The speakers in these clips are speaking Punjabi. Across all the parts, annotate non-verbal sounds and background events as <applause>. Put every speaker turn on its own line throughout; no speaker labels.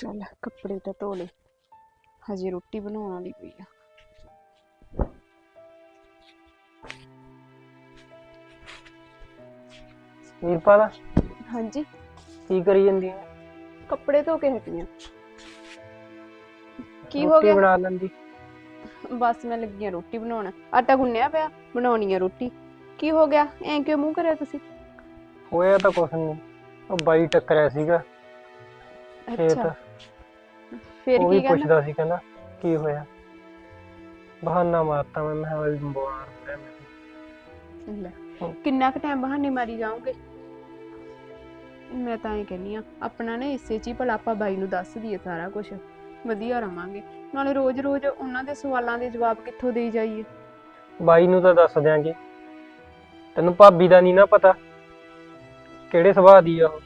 ਚੱਲ ਕੱਪੜੇ ਤਾਂ ਧੋ ਲਏ। ਹਜੇ ਰੋਟੀ ਬਣਾਉਣ ਵਾਲੀ ਪਈ ਆ।
ਵੀਰਪਾਲ
ਹਾਂਜੀ।
ਕੀ ਕਰੀ ਜਾਂਦੀ ਹੈ
ਕੱਪੜੇ ਧੋ ਕੇ ਹਟੀਆਂ ਕੀ ਹੋ
ਰੋਟੀ
ਗਿਆ?
ਬਣਾ ਲੈਂਦੀ।
ਬਸ ਮੈਂ ਲੱਗੀ ਆ ਰੋਟੀ ਬਣਾਉਣ। ਆਟਾ ਗੁੰਨਿਆ ਪਿਆ ਬਣਾਉਣੀ ਆ ਰੋਟੀ। ਕੀ ਹੋ ਗਿਆ? ਐਂ ਕਿਉਂ ਮੂੰਹ ਕਰਿਆ ਤੁਸੀਂ?
ਹੋਇਆ ਤਾਂ ਕੁਛ ਨਹੀਂ ਉਹ ਬਾਈ ਟੱਕਰਿਆ ਸੀਗਾ। ਖੇਤ।
ਅੱਛਾ ਫਿਰ
ਉਹ
ਕੀ ਕਹਿੰਦਾ
ਪੁੱਛਦਾ ਸੀ ਕਹਿੰਦਾ ਕੀ ਹੋਇਆ? ਬਹਾਨਾ ਮਾਰਤਾ ਮੈਂ ਮੈਂ ਵਾਲੀ ਬਿਮਾਰ ਮੈਂ
ਲੈ, ਕਿੰਨਾ ਕੁ ਟਾਈਮ ਬਹਾਨੇ ਮਾਰੀ ਜਾਓਗੇ? ਮੈਂ ਤਾਂ ਇਹ ਕਹਿੰਨੀ ਆ ਆਪਣਾ ਨਾ ਇਸੇ ਚ ਹੀ ਭਲਾ ਆਪਾਂ ਬਾਈ ਨੂੰ ਦੱਸ ਦਈਏ ਸਾਰਾ ਕੁਝ ਵਧੀਆ ਰਵਾਂਗੇ। ਨਾਲੇ ਰੋਜ਼-ਰੋਜ਼ ਉਹਨਾਂ ਦੇ ਸਵਾਲਾਂ ਦੇ ਜਵਾਬ ਕਿੱਥੋਂ ਦੇਈ ਜਾਈਏ?
ਬਾਈ ਨੂੰ ਤਾਂ ਦੱਸ ਦਿਆਂਗੇ। ਤੈਨੂੰ ਭਾਬੀ ਦਾ ਨਹੀਂ ਨਾ ਪਤਾ। ਕਿਹੜੇ ਸੁਭਾਅ ਦੀ ਆ ਉਹ?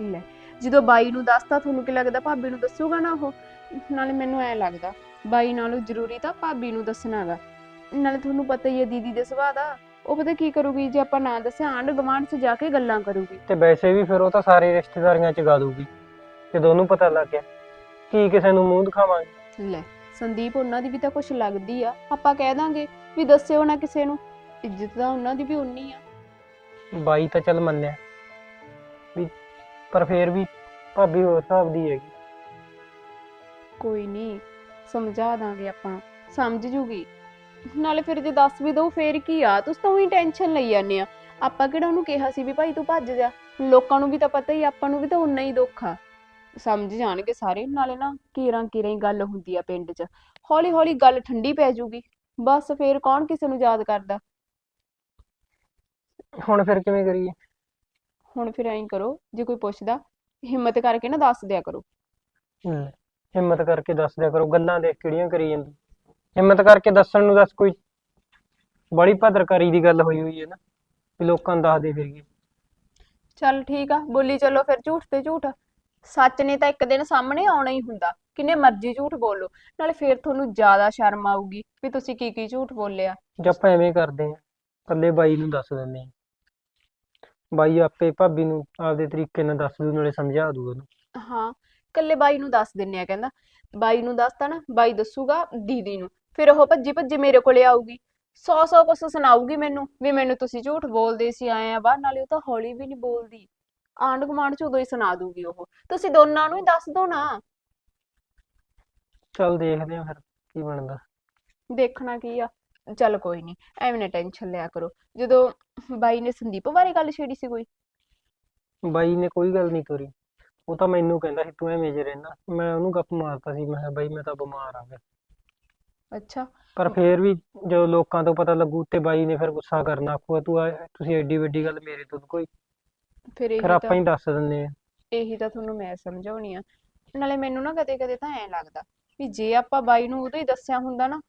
ਲੈ ਜਦੋਂ ਬਾਈ ਨੂੰ ਦੱਸਤਾ ਤੁਹਾਨੂੰ ਕੀ ਲੱਗਦਾ ਭਾਬੀ ਨੂੰ ਦੱਸੂਗਾ ਨਾ ਉਹ? ਨਾਲੇ ਮੈਨੂੰ ਐ ਲੱਗਦਾ ਬਾਈ ਨਾਲੋਂ ਜ਼ਰੂਰੀ ਤਾਂ ਭਾਬੀ ਨੂੰ ਦੱਸਣਾਗਾ ਨਾਲੇ ਤੁਹਾਨੂੰ ਪਤਾ ਹੀ ਹੈ ਦੀਦੀ ਦੇ ਸੁਭਾਅ ਦਾ। ਉਹ ਪਤਾ ਕੀ ਕਰੂਗੀ ਜੇ ਆਪਾਂ ਨਾ ਦੱਸਿਆ ਆਂਢ ਗੁਆਂਢ 'ਚ ਜਾ ਕੇ ਗੱਲਾਂ ਕਰੂਗੀ।
ਤੇ ਵੈਸੇ ਵੀ ਫਿਰ ਉਹ ਤਾਂ ਸਾਰੇ ਰਿਸ਼ਤੇਦਾਰੀਆਂ ਚ ਗਾ ਦੂਗੀ ਜਦੋਂ ਉਹਨੂੰ ਪਤਾ ਲੱਗ ਗਿਆ। ਕੀ ਕਿਸੇ ਨੂੰ ਮੂੰਹ ਦਿਖਾਵਾਂਗੇ?
ਲੈ ਸੰਦੀਪ ਉਹਨਾਂ ਦੀ ਵੀ ਤਾਂ ਕੁਝ ਲੱਗਦੀ ਆ। ਆਪਾਂ ਕਹਿ ਦਾਂਗੇ ਵੀ ਦੱਸਿਓ ਨਾ ਕਿਸੇ ਨੂੰ। ਇੱਜ਼ਤ ਤਾਂ ਉਹਨਾਂ ਦੀ ਵੀ ਉਨੀ ਆ।
ਬਾਈ ਤਾਂ ਚੱਲ ਮੰਨਿਆ। ਪਰ ਫੇਰ ਵੀ ਭਾਬੀ ਹੋਰ ਹਿਸਾਬ ਦੀ ਹੈਗੀ।
ਕੋਈ ਨਹੀਂ ਸਮਝਾ ਦਾਂਗੇ ਆਪਾਂ ਸਮਝ ਜੂਗੀ। ਨਾਲੇ ਫਿਰ ਜੇ ਦੱਸ ਵੀ ਦਊ ਫੇਰ ਕੀ ਆ? ਤੁਸੀਂ ਤਾਂ ਉਹੀ ਟੈਨਸ਼ਨ ਲਈ ਜਾਂਦੇ ਆ। ਆਪਾਂ ਕਿਹੜਾ ਉਹਨੂੰ ਕਿਹਾ ਸੀ ਵੀ ਭਾਈ ਤੂੰ ਭੱਜ ਜਾ। ਲੋਕਾਂ ਨੂੰ ਵੀ ਤਾਂ ਪਤਾ ਹੀ ਆਪਾਂ ਨੂੰ ਵੀ ਤਾਂ ਉਨਾ ਹੀ ਦੁੱਖ ਆ। ਸਮਝ ਜਾਣਗੇ ਸਾਰੇ ਨਾਲੇ ਨਾ ਕੀਰਾਂ ਕੀਰਾਂ ਹੀ ਗੱਲ ਹੁੰਦੀ ਆ ਪਿੰਡ 'ਚ। ਹੌਲੀ ਹੌਲੀ ਗੱਲ ਠੰਡੀ ਪੈ ਜੂਗੀ। ਬਸ ਫੇਰ ਕੌਣ ਕਿਸੇ ਨੂੰ ਯਾਦ ਕਰਦਾ?
ਹੁਣ ਫਿਰ ਕਿਵੇਂ ਕਰੀਏ?
ਹੁਣ ਫਿਰ ਐਂ ਕਰੋ ਜੇ ਕੋਈ ਪੁੱਛਦਾ ਹਿੰਮਤ ਕਰਕੇ ਨਾ ਦੱਸ ਦਿਆ ਕਰੋ।
ਲੈ, ਹਿੰਮਤ ਕਰਕੇ ਦੱਸ ਦਿਆ ਕਰੋ ਗੱਲਾਂ ਦੇਖ ਕਿਹੜੀਆਂ ਕਰੀ ਜਾਂਦੀ। ਹਿੰਮਤ ਕਰਕੇ ਦੱਸਣ ਨੂੰ ਦੱਸ ਕੋਈ ਬੜੀ ਭਦਰਕਾਰੀ ਦੀ ਗੱਲ ਹੋਈ ਹੋਈ ਹੈ ਨਾ ਵੀ ਲੋਕਾਂ ਨੂੰ ਦੱਸ ਦੇ ਫਿਰੀਏ
ਚੱਲ ਠੀਕ ਆ ਬੋਲੀ ਚੱਲੋ ਫਿਰ ਝੂਠ ਤੇ ਝੂਠ। ਸੱਚ ਨੇ ਤਾਂ ਇੱਕ ਦਿਨ ਸਾਹਮਣੇ ਆਉਣਾ ਹੀ ਹੁੰਦਾ ਕਿੰਨੇ ਮਰਜ਼ੀ ਝੂਠ ਬੋਲੋ ਨਾਲੇ ਫਿਰ ਤੁਹਾਨੂੰ ਜ਼ਿਆਦਾ ਸ਼ਰਮ ਆਊਗੀ ਵੀ ਤੁਸੀਂ ਕੀ ਕੀ ਝੂਠ ਬੋਲਿਆ।
ਜੇ ਆਪਾਂ ਐਵੇਂ ਕਰਦੇ ਆ ਇਕੱਲੇ ਬਾਈ ਨੂੰ ਦੱਸ ਦਿੰਦੇ ਆ ਬਾਈ ਆਪੇ ਭਾਬੀ ਨੂੰ ਆਪਦੇ ਤਰੀਕੇ ਨਾਲ ਦੱਸ ਦੂ ਨਾਲੇ ਸਮਝਾ ਦੂ ਉਹਨੂੰ।
ਹਾਂ ਕੱਲੇ ਬਾਈ ਨੂੰ ਦੱਸ ਦਿੰਨੇ ਆ ਕਹਿੰਦਾ। ਬਾਈ ਨੂੰ ਦੱਸਤਾ ਨਾ ਬਾਈ ਦੱਸੂਗਾ ਦੀਦੀ ਨੂੰ। ਫਿਰ ਉਹ ਭੱਜੀ ਭੱਜੀ ਮੇਰੇ ਕੋਲੇ ਆਊਗੀ। ਸੌ ਸੌ ਕੁਛ ਸੁਣਾਊਗੀ ਮੈਨੂੰ ਵੀ ਮੈਨੂੰ ਤੁਸੀਂ ਝੂਠ ਬੋਲਦੇ ਸੀ ਆਏ ਆ ਬਾਹਰ ਨਾਲੇ ਉਹ ਤਾਂ ਹੌਲੀ ਵੀ ਨਹੀਂ ਬੋਲਦੀ। ਆਂਢ ਗੁਆਂਢ ਚ ਉਦੋਂ ਹੀ ਸੁਣਾ ਦੂਗੀ ਉਹ। ਤੁਸੀਂ ਦੋਨਾਂ ਨੂੰ ਹੀ ਦੱਸ ਦੋ ਨਾ।
ਚੱਲ ਦੇਖਦੇ ਆ ਫਿਰ ਕੀ ਬਣਦਾ।
ਦੇਖਣਾ ਕੀ ਆ। ਚੱਲ ਕੋਈ ਨਹੀਂ ਐਵੇਂ ਨਾ ਟੈਨਸ਼ਨ ਲਿਆ ਕਰੋ। ਜਦੋਂ ਬਾਈ ਨੇ ਸੰਦੀਪ ਬਾਰੇ ਗੱਲ ਛੇੜੀ ਸੀ ਕੋਈ?
ਬਾਈ ਨੇ ਕੋਈ ਗੱਲ ਨਹੀਂ ਤੋਰੀ। ਉਹ ਤਾਂ ਮੈਨੂੰ ਕਹਿੰਦਾ ਸੀ ਤੂੰ ਐਵੇਂ ਜੇ ਰਹਿਣਾ ਮੈਂ ਉਹਨੂੰ ਗੱਪ ਮਾਰਤਾ ਸੀ ਮੈਂ ਕਿਹਾ ਬਾਈ ਮੈਂ ਤਾਂ ਬਿਮਾਰ ਆ ਗਿਆ
ਅੱਛਾ।
ਪਰ ਫੇਰ ਵੀ ਜਦੋਂ ਲੋਕਾਂ ਤੋਂ ਪਤਾ ਲੱਗੂ ਤੇ ਬਾਈ ਨੇ ਫਿਰ ਗੁੱਸਾ ਕਰਨਾ ਆਖੂਗਾ ਤੂੰ ਆ- ਤੁਸੀਂ ਐਡੀ ਵੱਡੀ ਗੱਲ ਮੇਰੇ ਤੋਂ ਕੋਈ?
ਫਿਰ ਇਹੀ
ਫਿਰ ਆਪਾਂ
ਤਾਂ
ਹੀ ਦੱਸ ਦਿੰਦੇ ਆ।
ਇਹੀ ਤਾਂ ਤੁਹਾਨੂੰ ਮੈਂ ਸਮਝਾਉਣੀ ਆ। ਨਾਲੇ ਮੈਨੂੰ ਨਾ ਕਦੇ ਕਦੇ ਤਾਂ ਐਂ ਲੱਗਦਾ ਵੀ ਜੇ ਆਪਾਂ ਬਾਈ ਨੂੰ ਉਦੋਂ ਹੀ ਦੱਸਿਆ ਹੁੰਦਾ ਨਾ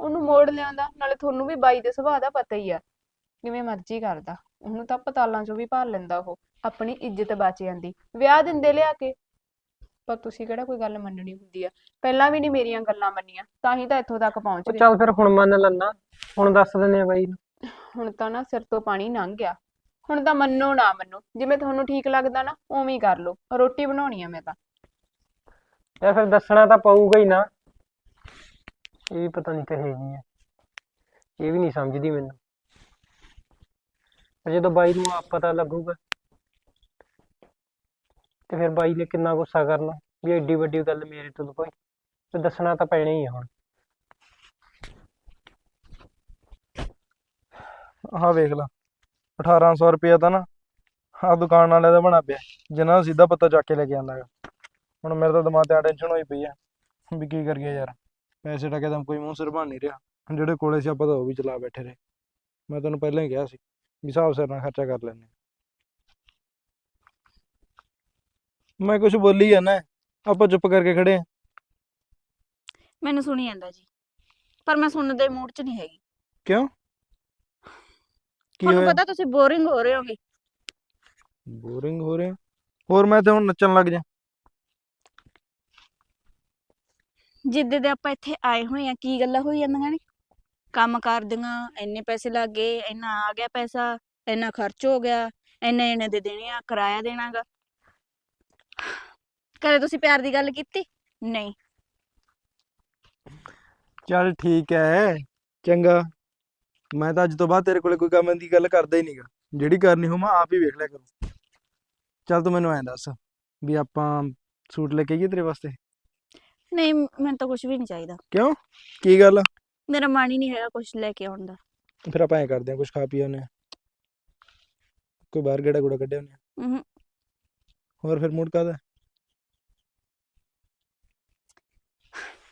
ਉਹਨੂੰ ਮੋੜ ਲਿਆਂਦਾ ਨਾਲੇ ਤੁਹਾਨੂੰ ਵੀ ਬਾਈ ਦੇ ਸੁਭਾਅ ਦਾ ਪਤਾ ਹੀ ਆ। ਕਿਵੇਂ ਮਰਜ਼ੀ ਕਰਦਾ ਉਹਨੂੰ ਤਾਂ ਪਤਾਲਾਂ ਚੋਂ ਵੀ ਭਾਲ ਲੈਂਦਾ ਉਹ ਆਪਣੀ ਇੱਜ਼ਤ ਬਚ ਜਾਂਦੀ ਵਿਆਹ ਦਿੰਦੇ ਲਿਆ ਕੇ। ਪਰ ਤੁਸੀਂ ਕਿਹੜਾ ਕੋਈ ਗੱਲ ਮੰਨਣੀ ਹੁੰਦੀ ਆ? ਪਹਿਲਾਂ ਵੀ ਨਹੀਂ ਮੇਰੀਆਂ ਗੱਲਾਂ ਮੰਨੀਆਂ ਤਾਂ ਹੀ ਤਾਂ ਇੱਥੋਂ ਤੱਕ ਪਹੁੰਚ
ਉਹ
ਗਏ।
ਚੱਲ ਫਿਰ ਹੁਣ ਮੰਨ ਲੈਣਾ ਹੁਣ ਦੱਸ ਦਿੰਦੇ ਆ ਬਾਈ ਨੂੰ।
ਹੁਣ ਤਾਂ ਨਾ ਸਿਰ ਤੋਂ ਪਾਣੀ ਲੰਘ ਗਿਆ। ਹੁਣ ਤਾਂ ਮੰਨੋ ਨਾ ਮੰਨੋ ਜਿਵੇਂ ਤੁਹਾਨੂੰ ਠੀਕ ਲੱਗਦਾ ਨਾ ਉਵੇਂ ਹੀ ਕਰ ਲਓ। ਰੋਟੀ ਬਣਾਉਣੀ ਆ ਮੈਂ ਤਾਂ।
ਯਾਰ ਫਿਰ ਦੱਸਣਾ ਤਾਂ ਪਊਗਾ ਹੀ ਨਾ। ਇਹ ਵੀ ਪਤਾ ਨਹੀਂ ਕਹੇ ਜੀ ਹੈ ਇਹ ਵੀ ਨਹੀਂ ਸਮਝਦੀ ਮੈਨੂੰ। ਪਰ ਜਦੋਂ ਬਾਈ ਨੂੰ ਆਪ ਪਤਾ ਲੱਗੂਗਾ, ਤੇ ਫਿਰ ਬਾਈ ਨੇ ਕਿੰਨਾ ਗੁੱਸਾ ਕਰਨਾ, ਵੀ ਐਡੀ ਵੱਡੀ ਗੱਲ ਮੇਰੇ ਤੋਂ ਕੋਈ ਤੇ ਦੱਸਣਾ ਤਾਂ ਪੈਣਾ ਹੀ ਆ ਹੁਣ।
ਆਹ ਵੇਖ ਲਾ 1800 ਰੁਪਇਆ ਤਾਂ ਨਾ ਆਹ ਦੁਕਾਨ ਵਾਲੇ ਦਾ ਬਣਾ ਪਿਆ, ਜਿਨ੍ਹਾਂ ਦਾ ਸਿੱਧਾ ਪੱਤਾ ਚੱਕ ਕੇ ਲੈ ਕੇ ਆਂਦਾ ਗਾ। ਹੁਣ ਮੇਰੇ ਤਾਂ ਦਿਮਾਗ ਤੇ ਟੈਨਸ਼ਨ ਹੋਈ ਪਈ ਆ, ਵੀ ਕੀ ਕਰੀਏ ਯਾਰ। ਪੈਸੇ ਟਕੇ ਤਾਂ ਕੋਈ ਮੂੰਹ ਸਿਰ ਬਣ ਨਹੀਂ ਰਿਹਾ। ਜਿਹੜੇ ਕੋਲੇ ਸੀ ਆਪਾਂ ਤਾਂ ਉਹ ਵੀ ਚਲਾ ਬੈਠੇ ਰਹੇ। ਮੈਂ ਤੈਨੂੰ ਪਹਿਲਾਂ ਹੀ ਕਿਹਾ ਸੀ ਵੀ ਹਿਸਾਬ ਸਿਰ ਨਾਲ ਖਰਚਾ ਕਰ ਲੈਂਦੇ ਮੈਂ ਕੁਝ ਬੋਲੀ ਜਾਂਦਾ ਆਪਾਂ ਚੁੱਪ ਕਰਕੇ ਖੜੇ ਆ
ਮੈਨੂੰ ਸੁਣੀ ਜਾਂਦਾ ਜੀ। ਪਰ ਮੈਂ ਸੁਣਨ ਦੇ ਮੂਡ 'ਚ ਨਹੀਂ ਹੈਗੀ।
ਕਿਉਂ? ਕੀ
ਤੁਹਾਨੂੰ
ਹੋਇਆ?
ਪਤਾ ਤੁਸੀਂ ਬੋਰਿੰਗ ਹੋ ਰਹੇ ਹੋਗੇ।
ਬੋਰਿੰਗ ਹੋ ਰਿਹਾ ਹੋਰ ਮੈਂ ਤੇ ਹੁਣ ਨੱਚਣ ਲੱਗ ਜਾ।
ਜਿੱਦੇ ਦੇ ਆਪਾਂ ਇੱਥੇ ਆਏ ਹੋਏ ਆ ਕੀ ਗੱਲਾਂ ਹੋਈ ਜਾਂਦੀਆਂ ਨੇ? ਕੰਮ ਕਰਦੀਆਂ, ਇੰਨੇ ਪੈਸੇ ਲੱਗ ਗਏ, ਇੰਨਾ ਆ ਗਿਆ ਪੈਸਾ, ਇੰਨਾ ਖਰਚ ਹੋ ਗਿਆ, ਇੰਨੇ ਇੰਨੇ ਦੇ ਦੇਣੇ ਆ, ਕਿਰਾਇਆ ਦੇਣਾਗਾ ਕਦੇ ਤੁਸੀਂ ਪਿਆਰ ਦੀ ਗੱਲ ਕੀਤੀ? ਨਹੀਂ।
ਚੱਲ ਠੀਕ ਹੈ ਚੰਗਾ। ਮੈਂ ਤਾਂ ਅੱਜ ਤੋਂ ਬਾਅਦ ਤੇਰੇ ਕੋਲੇ ਕੋਈ ਕੰਮ ਦੀ ਗੱਲ ਕਰਦਾ ਹੀ ਨਹੀਂਗਾ ਜਿਹੜੀ ਕਰਨੀ ਹੋ ਮੈਂ ਆਪ ਹੀ ਵੇਖ ਲਿਆ ਕਰੂੰ। ਚੱਲ ਤੂੰ ਮੈਨੂੰ ਐਂ ਦੱਸ ਵੀ ਆਪਾਂ ਸੂਟ ਲੈ ਕੇ ਆਈਏ ਤੇਰੇ ਵਾਸਤੇ?
ਨਹੀਂ ਮੈਨੂੰ ਤਾਂ ਕੁਝ ਵੀ ਨਹੀਂ ਚਾਹੀਦਾ।
ਕਿਉਂ? ਕੀ ਗੱਲ ਆ?
ਮੇਰਾ ਮਨ ਹੀ ਨਹੀਂ ਹੈਗਾ ਕੁਝ ਲੈ ਕੇ ਆਉਣ ਦਾ।
ਫਿਰ ਆਪਾਂ ਐਂ ਕਰਦੇ ਆਂ ਕੁਝ ਖਾ ਪੀ ਆਉਂਦੇ ਆਂ ਕੋਈ ਬਾਹਰ ਗੇੜਾ ਗੂੜਾ ਕੱਢਿਆ ਆਉਂਦੇ ਆਂ
ਹੂੰ।
ਹੋਰ ਫਿਰ ਮੂਡ ਕਾਹਦਾ?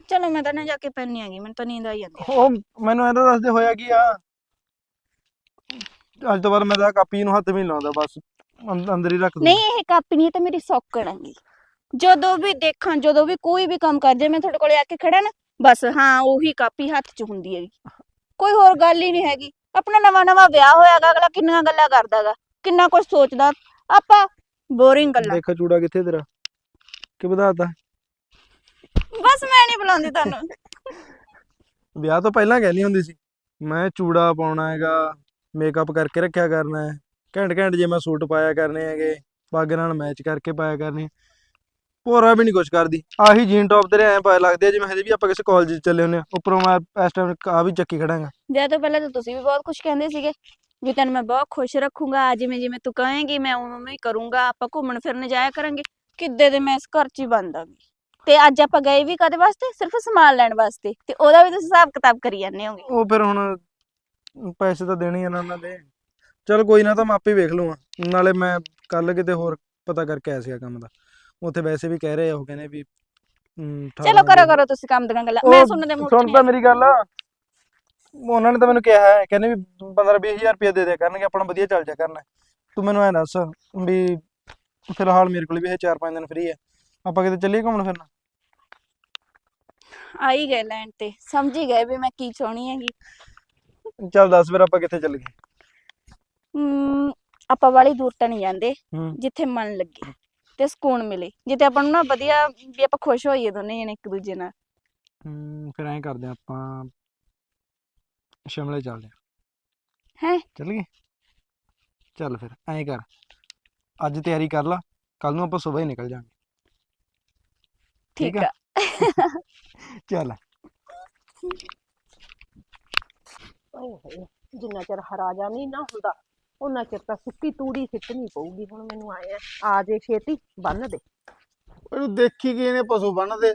ਚਲੋ ਮੈਂ ਤਾਂ ਨਾ ਜਾ ਕੇ ਪੈਣੀ ਹੈਗੀ ਮੈਨੂੰ ਤਾਂ ਨੀਂਦ ਆਈ ਜਾਂਦੀ
ਉਹ ਮੈਨੂੰ ਐਂ ਤਾਂ ਦੱਸ ਦੇ ਹੋਇਆ ਕੀ ਆ? ਅੱਜ ਤੋਂ ਬਾਅਦ ਮੈਂ ਤਾਂ ਕਾਪੀ ਨੂੰ ਹੱਥ ਵੀ ਨਹੀਂ ਲਾਉਂਦਾ ਬਸ ਅੰਦ- ਅੰਦਰ ਹੀ ਰੱਖ ਦੂੰ
ਨਹੀਂ ਇਹ ਕਾਪੀ ਨਹੀਂ ਇਹ ਤਾਂ ਮੇਰੀ ਸੌਕਣ ਹੈਗੀ। ਜਦੋਂ ਵੀ ਦੇਖਾਂ ਜਦੋਂ ਵੀ ਕੋਈ ਵੀ ਕੰਮ ਕਰ ਜੇ ਮੈਂ ਤੁਹਾਡੇ ਕੋਲੇ ਆ ਕੇ ਖੜਾ ਨਾ ਬਸ ਹਾਂ ਉਹੀ ਕਾਪੀ ਹੱਥ 'ਚ ਹੁੰਦੀ ਹੈਗੀ। ਕੋਈ ਹੋਰ ਗੱਲ ਹੀ ਨਹੀਂ ਹੈਗੀ। ਆਪਣਾ ਨਵਾਂ ਨਵਾਂ ਵਿਆਹ ਹੋਇਆਗਾ ਅਗਲਾ ਕਿੰਨੀਆਂ ਗੱਲਾਂ ਕਰਦਾਗਾ ਕਿੰਨਾ ਕੁਝ ਸੋਚਦਾ। ਆਪਾਂ ਬੋਰਿੰਗ ਗੱਲਾਂ।
ਦੇਖਾ ਚੂੜਾ ਕਿੱਥੇ ਤੇਰਾ? ਕਿ ਵਧਾਤਾ
ਬਸ ਮੈਂ ਨਹੀਂ ਬੁਲਾਉਂਦੀ ਤੁਹਾਨੂੰ।
ਵਿਆਹ ਤੋਂ ਪਹਿਲਾਂ ਕਹਿੰਦੀ ਹੁੰਦੀ ਸੀ ਮੈਂ ਚੂੜਾ ਪਾਉਣਾ ਹੈਗਾ ਮੇਕਅਪ ਕਰਕੇ ਰੱਖਿਆ ਕਰਨਾ ਹੈ। ਘੈਂਟ ਘੈਂਟ ਜੇ ਮੈਂ ਸੂਟ ਪਾਇਆ ਕਰਨੇ ਹੈਗੇ ਪੱਗ ਨਾਲ ਮੈਚ ਕਰਕੇ ਪਾਇਆ ਕਰਨੀ। ਪੂਰਾ ਵੀ ਨਹੀਂ ਕੁਝ ਕਰਦੀ। ਆਹੀ ਜੀਨ ਟੌਪ ਤੇਰੇ ਐਂ ਪਾਏ ਲੱਗਦੇ ਆ ਜਿਵੇਂ ਹਜੇ ਵੀ ਆਪਾਂ ਕਿਸੇ ਕਾਲਜ 'ਚ ਚੱਲੇ ਹੁੰਦੇ ਆ। ਉੱਪਰੋਂ ਮੈਂ ਇਸ ਟਾਈਮ ਆ ਵੀ ਚੱਕੀ ਖੜਾਂਗਾ।
ਵਿਆਹ ਤੋਂ ਪਹਿਲਾਂ ਤਾਂ ਤੁਸੀਂ ਵੀ ਬਹੁਤ ਕੁਝ ਕਹਿੰਦੇ ਸੀਗੇ ਵੀ ਤੈਨੂੰ ਮੈਂ ਬਹੁਤ ਖੁਸ਼ ਰੱਖੂੰਗਾ ਜਿਵੇਂ ਜਿਵੇਂ ਤੂੰ ਕਹੇਂਗੀ ਮੈਂ ਉਵੇਂ ਉਵੇਂ ਹੀ ਕਰੂੰਗਾ ਆਪਾਂ ਘੁੰਮਣ ਫਿਰਨ ਜਾਇਆ ਕਰਾਂਗੇ। ਕਿੱਦੇ ਦੇ ਮੈਂ ਇਸ ਘਰ 'ਚ ਹੀ ਬੰਦ ਆ ਗਈ। ਤੇ ਅੱਜ ਆਪਾਂ ਗਏ ਵੀ ਕਦੇ ਵਾਸਤੇ? ਸਿਰਫ ਸਮਾਨ ਲੈਣ ਵਾਸਤੇ। ਤੇ ਉਹਦਾ ਵੀ ਤੁਸੀਂ ਹਿਸਾਬ ਕਿਤਾਬ ਕਰੀ ਜਾਂਦੇ ਹੋਗੇ।
ਉਹ ਫਿਰ ਹੁਣ ਪੈਸੇ ਤਾਂ ਦੇਣੇ ਆ ਨਾ ਉਹਨਾਂ ਦੇ। ਚਲ ਕੋਈ ਨਾ ਤਾਂ ਮੈਂ ਆਪੇ ਵੇਖ ਲੂੰਗਾ। ਨਾਲੇ ਮੈਂ ਕੱਲ ਕਿਤੇ ਹੋਰ ਪਤਾ ਕਰਕੇ ਆਇਆ ਸੀਗਾ ਕੰਮ ਦਾ। ਉੱਥੇ ਵੈਸੇ ਵੀ ਕਹਿ ਰਹੇ ਆ ਉਹ ਕਹਿੰਦੇ ਵੀ ਹਮ,
ਚਲੋ ਕਰੋ ਕਰੋ ਤੁਸੀਂ ਕੰਮ ਦੀਆਂ ਗੱਲਾਂ। ਮੈਂ
ਉਹ
ਸੁਣਨ ਦੇ ਮੂਡ
ਸੁਣ ਤਾਂ ਮੇਰੀ ਗੱਲ ਉਹਨਾਂ ਨੇ ਤਾਂ ਮੈਨੂੰ ਕਿਹਾ ਹੈ ਕਹਿੰਦੇ ਵੀ 15 20000 ਰੁਪਏ ਦੇ ਦਿਆ ਕਰਨਗੇ ਆਪਣਾ ਵਧੀਆ ਚੱਲ ਜਾ ਕਰਨਾ। ਤੂੰ ਮੈਨੂੰ ਐ ਦੱਸ ਵੀ ਫਿਲਹਾਲ ਮੇਰੇ ਕੋਲ ਵੀ ਇਹ 4-5 ਦਿਨ ਫ੍ਰੀ ਹੈ ਆਪਾਂ ਕਿਤੇ ਚੱਲੀਏ ਘੁੰਮਣ ਫਿਰਨ?
ਆ ਹੀ ਗਏ ਲੈਣ ਤੇ ਸਮਝ ਹੀ ਗਏ ਵੀ ਮੈਂ ਕੀ ਚਾਹਣੀ ਹੈਗੀ।
ਚੱਲ ਦੱਸ ਫਿਰ ਆਪਾਂ ਕਿੱਥੇ ਚੱਲ ਗਏ?
ਹਮ, ਆਪਾਂ ਵਾਲੀ ਦੂਰ ਤਾਂ ਨਹੀਂ ਜਾਂਦੇ
ਹੂੰ
ਜਿੱਥੇ ਮਨ ਲੱਗੇ। ਤੇ ਸਕੂਨ ਮਿਲੇ। ਜਿੱਥੇ ਆਪਾਂ ਨੂੰ ਨਾ ਵਧੀਆ ਵੀ ਆਪਾਂ ਖੁਸ਼ ਹੋਈਏ ਦੋਨੇ ਜਣੇ ਇੱਕ ਦੂਜੇ ਨਾਲ।
ਹਮ, ਫਿਰ ਐਂ ਕਰਦੇ ਹਾਂ ਆਪਾਂ ਸ਼ਿਮਲੇ ਚੱਲਦੇ ਹਾਂ।
ਹੈਂ?
ਚੱਲ ਗਏ? ਚੱਲ ਫਿਰ ਐਂ ਕਰ। ਅੱਜ ਤਿਆਰੀ ਕਰ ਲਾ ਕੱਲ ਨੂੰ ਆਪਾਂ ਸਵੇਰ ਹੀ ਨਿਕਲ ਜਾਾਂਗੇ
ਠੀਕ
ਠੀਕ
ਆ। <laughs>
ਚੱਲ।
ਓਏ ਹੋਏ ਜਿੰਨਾ ਚਿਰ ਹਰਾਜਾ ਨਹੀਂ ਨਾ ਹੁੰਦਾ। ਉਹਨਾਂ ਚਿਰ ਤਾਂ ਸੁੱਕੀ ਤੂੜੀ ਸਿੱਟਣੀ ਪਊਗੀ ਹੁਣ ਮੈਨੂੰ ਆਏ ਆ। ਜੇ ਛੇਤੀ ਬੰਨ ਦੇ।
ਇਹਨੂੰ ਦੇਖੀ ਗਏ ਨੇ ਪਸ਼ੂ ਬੰਨਦੇ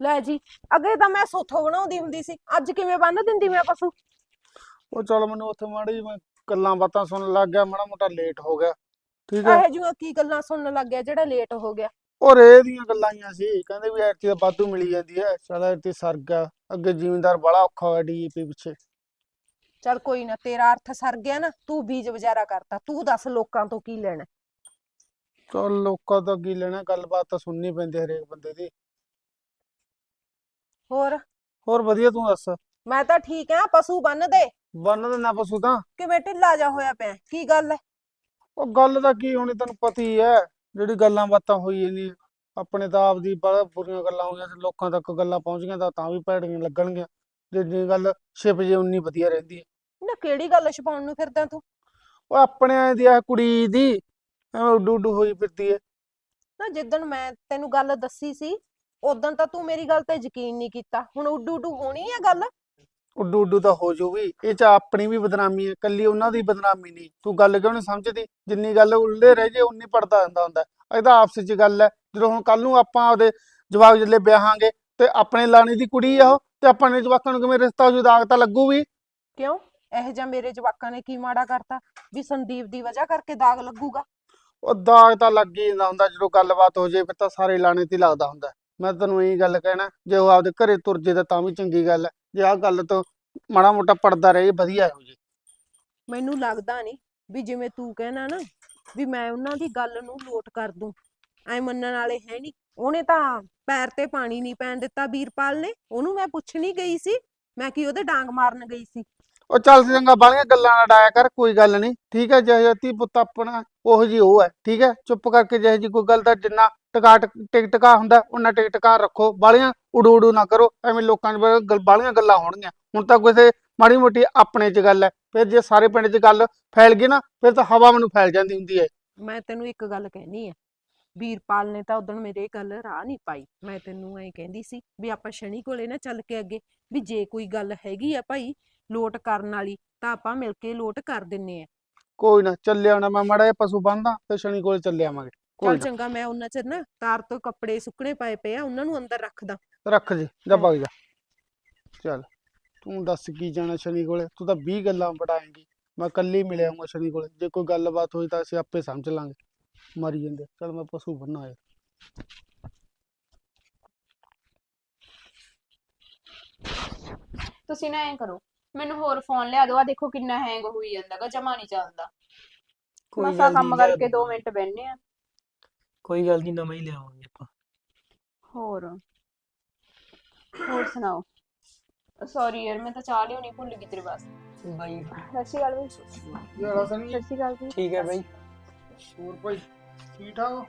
ਲੈ ਜੀ ਅੱਗੇ ਤਾਂ ਮੈਂ ਸੋਥੋਂ ਬਣਾਉਂਦੀ ਹੁੰਦੀ ਸੀ। ਅੱਜ ਕਿਵੇਂ ਬੰਨ ਦਿੰਦੀ ਮੈਂ ਪਸ਼ੂ?
ਉਹ ਚਲ ਮੈਨੂੰ ਉੱਥੇ ਮਾੜੀ ਜਿਹੀ ਮੈਂ ਗੱਲਾਂ ਬਾਤਾਂ ਸੁਣਨ ਲੱਗ ਗਿਆ ਮਾੜਾ ਮੋਟਾ ਲੇਟ ਹੋ ਗਿਆ। ਠੀਕ ਹੈ
ਇਹੋ ਜਿਹੀਆਂ ਕੀ ਗੱਲਾਂ ਸੁਣਨ ਲੱਗ ਗਿਆ ਜਿਹੜਾ ਲੇਟ ਹੋ ਗਿਆ?
ਉਹ ਰੇ ਦੀਆਂ ਗੱਲਾਂ ਆਈਆਂ ਸੀ। ਕਹਿੰਦੇ ਵੀ ਐਰਤੀ ਦਾ ਵਾਧੂ ਮਿਲੀ ਜਾਂਦੀ ਹੈ। ਚਲ ਐਰਤੀ ਸਰ ਗਿਆ ਅੱਗੇ ਜ਼ਿਮੀਂਦਾਰ ਬੜਾ ਔਖਾ ਹੋਇਆ ਡੀਏਪੀ ਪਿੱਛੇ।
ਚੱਲ ਕੋਈ ਨਾ ਤੇਰਾ ਅਰਥ ਸਰ ਗਿਆ ਨਾ ਤੂੰ ਬੀਜ ਵਜਾਰਾ ਕਰਤਾ ਤੂੰ ਦੱਸ ਲੋਕਾਂ ਤੋਂ ਕੀ ਲੈਣਾ।
ਚਲ ਲੋਕਾਂ ਤੋਂ ਕੀ ਲੈਣਾ ਗੱਲਬਾਤ ਤਾਂ ਸੁਣਨੀ ਪੈਂਦੀ ਹੈ ਹਰੇਕ ਬੰਦੇ ਦੀ।
ਹੋਰ?
ਹੋਰ ਵਧੀਆ ਤੂੰ ਦੱਸ।
ਮੈਂ ਤਾਂ ਠੀਕ ਆ ਪਸ਼ੂ ਬੰਨ ਦੇ
ਬੰਨ ਦਿੰਦਾ ਪਸ਼ੂ ਤਾਂ।
ਕਿਵੇਂ ਢਿੱਲਾ ਜਾ ਹੋਇਆ ਪਿਆ ਕੀ ਗੱਲ ਹੈ?
ਉਹ ਗੱਲ ਤਾਂ ਕੀ ਹੋਣੀ ਤੈਨੂੰ ਪਤਾ ਹੀ ਹੈ ਜਿਹੜੀ ਗੱਲਾਂ ਬਾਤਾਂ ਹੋਈ ਜਾਂਦੀ ਆਪਣੇ ਤਾਂ ਆਪ ਦੀ ਬੜਾ ਬੁਰੀਆਂ ਗੱਲਾਂ ਹੋਈਆਂ ਤੇ ਲੋਕਾਂ ਤੱਕ ਗੱਲਾਂ ਪਹੁੰਚ ਗਈਆਂ ਤਾਂ ਤਾਂ ਵੀ ਭੈੜੀਆਂ ਲੱਗਣਗੀਆਂ। ਜਿੰਨੀ ਗੱਲ ਛਿਪ ਜੇ ਉਨੀ ਵਧੀਆ ਰਹਿੰਦੀ ਹੈ।
ਨਾ ਕਿਹੜੀ ਗੱਲ ਛਪਾਉਣ ਨੂੰ ਫਿਰਦਾ ਤੂੰ?
ਉਹ ਆਪਣੇ ਦੀ ਆ ਕੁੜੀ ਦੀ ਐਵੇਂ ਉੱਡੂ ਉੱਡੂ ਹੋਈ ਫਿਰਦੀ ਹੈ
ਨਾ ਜਿੱਦਣ ਮੈਂ ਤੈਨੂੰ ਗੱਲ ਦੱਸੀ ਸੀ ਉਦੋਂ ਤਾਂ ਤੂੰ ਮੇਰੀ ਗੱਲ ਤੇ ਯਕੀਨ ਨਹੀਂ ਕੀਤਾ। ਹੁਣ ਉੱਡੂ ਉੱਡੂ ਹੋਣੀ ਆ ਗੱਲ?
ਉੱਡੂ ਉੱਡੂ ਤਾਂ ਹੋ ਜੂ ਵੀ ਇਹ ਚ ਆਪਣੀ ਵੀ ਬਦਨਾਮੀ ਹੈ ਕੱਲੀ ਉਹਨਾਂ ਦੀ ਬਦਨਾਮੀ ਨਹੀਂ। ਤੂੰ ਗੱਲ ਕਿਉਂ ਨਹੀਂ ਸਮਝਦੀ? ਜਿੰਨੀ ਗੱਲ ਉਲਝੇ ਰਹਿ ਜੇ ਉਨੀ ਪੜਦਾ ਜਾਂਦਾ ਹੁੰਦਾ। ਇਹਦਾ ਆਪਸ ਵਿੱਚ ਗੱਲ ਹੈ ਜਦੋਂ ਹੁਣ ਕੱਲ ਨੂੰ ਆਪਾਂ ਆਪਦੇ ਜਵਾਕ ਜਿੱਲੇ ਵਿਆਹਾਂਗੇ ਤੇ ਆਪਣੇ ਲਾਣੀ ਦੀ ਕੁੜੀ ਆ ਉਹ ਤੇ ਆਪਾਂ ਨੇ ਜਵਾਕਾਂ ਨੂੰ ਕਿਵੇਂ ਰਿਸ਼ਤਾ ਹੋ ਦਾਗ ਤਾਂ ਲੱਗੂ ਵੀ
ਕਿਉਂ? ਇਹੋ ਜਿਹਾ ਮੇਰੇ ਜਵਾਕਾਂ ਨੇ ਕੀ ਮਾੜਾ ਕਰਤਾ? ਵੀ ਸੰਦੀਪ ਦੀ ਵਜ੍ਹਾ ਕਰਕੇ ਦਾਗ ਲੱਗੂਗਾ?
ਉਹ ਦਾਗ ਤਾਂ ਲੱਗ ਹੀ ਜਾਂਦਾ ਹੁੰਦਾ ਜਦੋਂ ਗੱਲਬਾਤ ਹੋ ਜੇ ਫਿਰ ਤਾਂ ਸਾਰੇ ਲਾਣੇ ਤੇ ਲੱਗਦਾ ਹੁੰਦਾ। ਮੈਂ ਤੈਨੂੰ ਇਹੀ ਗੱਲ ਕਹਿਣਾ ਜੇ ਉਹ ਆਪਦੇ ਘਰੇ ਤੁਰ ਜੇ ਤਾਂ ਤਾਂ ਵੀ ਚੰਗੀ ਗੱਲ ਹੈ। ਜੇ ਆਹ ਗੱਲ ਤੋਂ ਮਾੜਾ ਮੋਟਾ ਪੜਦਾ ਰਹੇ ਵਧੀਆ ਹੋ ਜੇ
ਮੈਨੂੰ ਲੱਗਦਾ ਨਹੀਂ ਵੀ ਜਿਵੇਂ ਤੂੰ ਕਹਿਣਾ ਨਾ ਵੀ ਮੈਂ ਉਹਨਾਂ ਦੀ ਗੱਲ ਨੂੰ ਲੋਟ ਕਰ ਦੂੰ। ਐ ਮੰਨਣ ਵਾਲੇ ਹੈ ਨਹੀਂ ਉਹਨੇ ਤਾਂ ਪੈਰ ਤੇ ਪਾਣੀ ਨਹੀਂ ਪੈਣ ਦਿੱਤਾ ਵੀਰਪਾਲ ਨੇ। ਉਹਨੂੰ ਮੈਂ ਪੁੱਛਣੀ ਗਈ ਸੀ। ਮੈਂ ਕੀ ਉਹਦੇ ਡਾਂਗ ਮਾਰਨ ਗਈ ਸੀ?
ਉਹ ਚੱਲ ਚੰਗਾ ਬਾਲੀਆਂ ਗੱਲਾਂ ਨਾ ਡਾਇਆ ਕਰ, ਕੋਈ ਗੱਲ ਨਹੀਂ। ਠੀਕ ਹੈ, ਜਿਹੋ ਧੀ ਪੁੱਤ ਆਪਣਾ, ਉਹੋ ਜੀ ਉਹ ਹੈ, ਠੀਕ ਹੈ। ਚੁੱਪ ਕਰਕੇ ਜਿਹੋ ਜੀ ਕੋਈ ਗੱਲ ਦਾ ਜਿੰਨਾ ਟਕਾ ਟਿਕ ਹੁੰਦਾ ਉਹਨਾਂ ਟਿਕ ਰੱਖੋ। ਬਾਲੀਆਂ ਉਡੂ ਉਡੂ ਨਾ ਕਰੋ, ਐਵੇਂ ਲੋਕਾਂ ਦੇ ਬਾਲੀਆਂ ਗੱਲਾਂ ਹੋਣਗੀਆਂ। ਹੁਣ ਤਾਂ ਕਿਸੇ ਮਾੜੀ ਮੋਟੀ ਆਪਣੇ 'ਚ ਗੱਲ ਹੈ, ਫਿਰ ਜੇ ਸਾਰੇ ਪਿੰਡ 'ਚ ਗੱਲ ਫੈਲ ਗਈ ਨਾ, ਫਿਰ ਤਾਂ ਹਵਾ ਮੈਨੂੰ ਫੈਲ ਜਾਂਦੀ ਹੁੰਦੀ ਹੈ।
ਮੈਂ ਤੈਨੂੰ ਇੱਕ ਗੱਲ ਕਹਿਣੀ ਹੈ ਵੀਰਪਾਲ ਨੇ ਤਾਂ ਉਦੋਂ ਮੇਰੇ ਗੱਲ ਰਾਹ ਨਹੀਂ ਪਾਈ। ਮੈਂ ਤੈਨੂੰ ਐਂ ਕਹਿੰਦੀ ਸੀ ਵੀ ਆਪਾਂ ਸ਼ਨੀ ਕੋਲੇ ਨਾ ਚੱਲ ਕੇ ਅੱਗੇ, ਵੀ ਜੇ ਕੋਈ ਗੱਲ ਹੈਗੀ ਆ ਭਾਈ ਲੋਟ ਕਰਨ ਵਾਲੀ ਤਾਂ ਆਪਾਂ ਮਿਲ ਕੇ ਲੋਟ ਕਰ ਦਿੰਨੇ ਆ।
ਕੋਈ ਨਾ ਚੱਲਿਆ ਨਾ ਮੈਂ ਮਾੜਾ ਪਸ਼ੂ ਬੰਨਦਾ ਤੇ ਸ਼ਨੀ ਕੋਲ ਚੱਲੇ ਆਵਾਂਗੇ। ਕੋਈ
ਚੱਲ
ਨਾ।
ਚੰਗਾ ਮੈਂ ਉਹਨਾਂ ਚਿਰ ਨਾ ਤਾਰ ਤੋਂ ਕੱਪੜੇ ਸੁੱਕਣੇ ਪਏ ਪਏ ਆ ਉਹਨਾਂ ਨੂੰ ਅੰਦਰ ਰੱਖਦਾ
ਰੱਖ ਜੀ ਜਾ ਭਗ ਜਾ। ਚੱਲ ਤੂੰ ਦੱਸ ਕੀ ਜਾਣਾ ਸ਼ਨੀ ਕੋਲੇ? ਤੂੰ ਤਾਂ 20 ਗੱਲਾਂ ਬੜਾਏਂਗੀ ਮੈਂ ਕੱਲੀ ਮਿਲ ਆਊਂਗਾ ਸ਼ਨੀ ਕੋਲੇ। ਜੇ ਕੋਈ ਗੱਲਬਾਤ ਹੋਈ ਤਾਂ ਅਸੀਂ ਆਪੇ ਸਮਝ ਲਾਂਗੇ। ਮਰੀ ਜਾਂਦੇ ਚਲ ਮੈਂ ਪਸ਼ੂ ਬੰਨਾ ਆਇਆ।
ਤੁਸੀਂ ਨਾ ਐਂ ਕਰੋ ਮੈਨੂੰ ਹੋਰ ਫੋਨ ਲਿਆ ਦਿਓ। ਆ ਦੇਖੋ ਕਿੰਨਾ ਹੈਂਗ ਹੋਈ ਜਾਂਦਾਗਾ ਜਮਾ ਨਹੀਂ ਚੱਲਦਾ।
ਕੋਈ
ਮਸਾ
ਗੱਲ
ਕੰਮ
ਨੀ, ਲਿਆ
ਕਰਕੇ 2
ਦੂੰਗਾ।
ਮਿੰਟ ਬੈਠਨੇ ਆ।
ਕੋਈ ਗੱਲ ਨਹੀਂ ਨਵਾਂ ਹੀ ਲਿਆਵਾਂਗੇ ਆਪਾਂ।
ਹੋਰ? ਹੋਰ ਸੁਣਾਓ? ਸੌਰੀ ਯਾਰ ਮੈਂ ਤਾਂ ਚਾਹ ਲਿਓ ਨਹੀਂ ਭੁੱਲ ਗਈ ਤੇਰੇ ਵਾਸਤੇ।
ਬਾਈ।
ਸਤਿ ਸ਼੍ਰੀ ਅਕਾਲ ਬਈ।
ਯਾਰਾ
ਸਤਿ ਸ਼੍ਰੀ ਅਕਾਲ ਜੀ।
ਠੀਕ ਹੈ ਬਾਈ।
ਹੋਰ ਭਾਈ ਠੀਕ ਠਾਕ ਹੋ?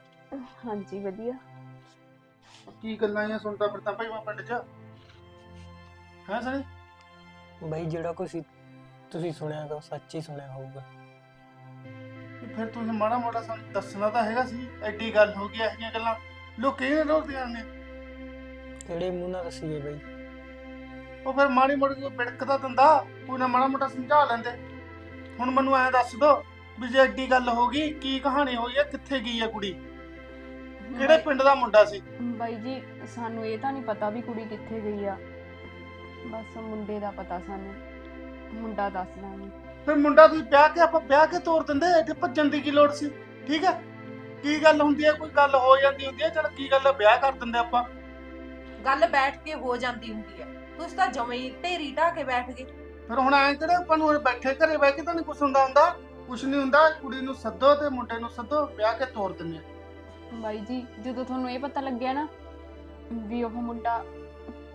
ਹਾਂਜੀ ਵਧੀਆ।
ਕੀ ਗੱਲਾਂ ਇਹ ਸੁਣਦਾ ਫਿਰਦਾ ਭਾਈ ਮੈਂ ਪਿੰਡ 'ਚ? ਹੈ ਸਨੀ?
ਬਾਈ ਜਿਹੜਾ ਕੁਛ ਤੁਸੀਂ ਸੁਣਿਆ ਉਹ ਸੱਚ ਹੀ ਸੁਣਿਆ ਹੋਊਗਾ।
ਤੇ ਫਿਰ ਤੁਸੀਂ ਮਾੜਾ ਮੋਟਾ ਸਾਨੂੰ ਦੱਸਣਾ ਤਾਂ ਹੈਗਾ ਸੀ ਐਡੀ ਗੱਲ ਹੋ ਗਈ ਜਿਹੀਆਂ ਗੱਲਾਂ। ਲੋਕ ਕਿਹਨੇ ਰੋਕਦੀਆਂ ਨੇ
ਕਿਹੜੇ ਮੂੰਹ ਨਾਲ ਦੱਸੀਏ ਬਾਈ?
ਉਹ ਫਿਰ ਮਾੜੀ ਮੋਟੀ ਕੋਈ ਬਿੜਕਦਾ ਦਿੰਦਾ ਕੋਈ ਨਾ ਮਾੜਾ ਮੋਟਾ ਸਮਝਾ ਲੈਂਦੇ। ਹੁਣ ਮੈਨੂੰ ਐਂ ਦੱਸ ਦੋ ਵੀ ਜੇ ਐਡੀ ਗੱਲ ਹੋ ਗਈ ਕੀ ਕਹਾਣੀ ਹੋਈ ਹੈ ਕਿੱਥੇ ਗਈ ਹੈ ਕੁੜੀ? ਕਿਹੜੇ ਪਿੰਡ ਦਾ ਮੁੰਡਾ ਸੀ?
ਬਾਈ ਜੀ ਸਾਨੂੰ ਇਹ ਤਾਂ ਨਹੀਂ ਪਤਾ ਵੀ ਕੁੜੀ ਕਿੱਥੇ ਗਈ ਆ। ਬਸ ਮੁੰਡੇ ਦਾ ਪਤਾ ਸਾਨੂੰ। ਮੁੰਡਾ ਦੱਸਦਾ ਨਹੀਂ
ਫਿਰ ਮੁੰਡਾ ਤੁਸੀਂ ਵਿਆਹ ਕੇ ਆਪਾਂ ਵਿਆਹ ਕੇ ਤੋਰ ਦਿੰਦੇ ਇੱਥੇ ਭੱਜਣ ਦੀ ਕੀ ਲੋੜ ਸੀ? ਠੀਕ ਹੈ? ਕੀ ਗੱਲ ਹੁੰਦੀ ਹੈ? ਕੋਈ ਗੱਲ ਹੋ ਜਾਂਦੀ ਹੁੰਦੀ ਹੈ? ਚਲ ਕੀ ਗੱਲ ਹੈ ਵਿਆਹ ਕਰ ਦਿੰਦੇ ਆਪਾਂ।
ਗੱਲ ਬੈਠ ਕੇ ਹੋ ਜਾਂਦੀ ਹੁੰਦੀ ਹੈ। ਤੁਸੀਂ ਤਾਂ ਜਮੇ ਹੀ ਢੇਰੀ ਢਾ ਕੇ ਬੈਠ ਗਏ।
ਫਿਰ ਹੁਣ ਐਂ ਕਿਹੜੇ ਆਪਾਂ ਨੂੰ ਬੈਠੇ ਘਰੇ ਬਹਿ ਕੇ ਤਾਂ ਨਹੀਂ ਕੁਛ ਹੁੰਦਾ ਹੁੰਦਾ? ਕੁਛ ਨਹੀਂ ਹੁੰਦਾ। ਕੁੜੀ ਨੂੰ ਸੱਦੋ ਤੇ ਮੁੰਡੇ ਨੂੰ ਸੱਦੋ ਵਿਆਹ ਕੇ ਤੋਰ ਦਿੰਦੇ ਆ
ਬਾਈ ਜੀ ਜਦੋਂ ਤੁਹਾਨੂੰ ਇਹ ਪਤਾ ਲੱਗਿਆ ਨਾ ਵੀ ਉਹ ਮੁੰਡਾ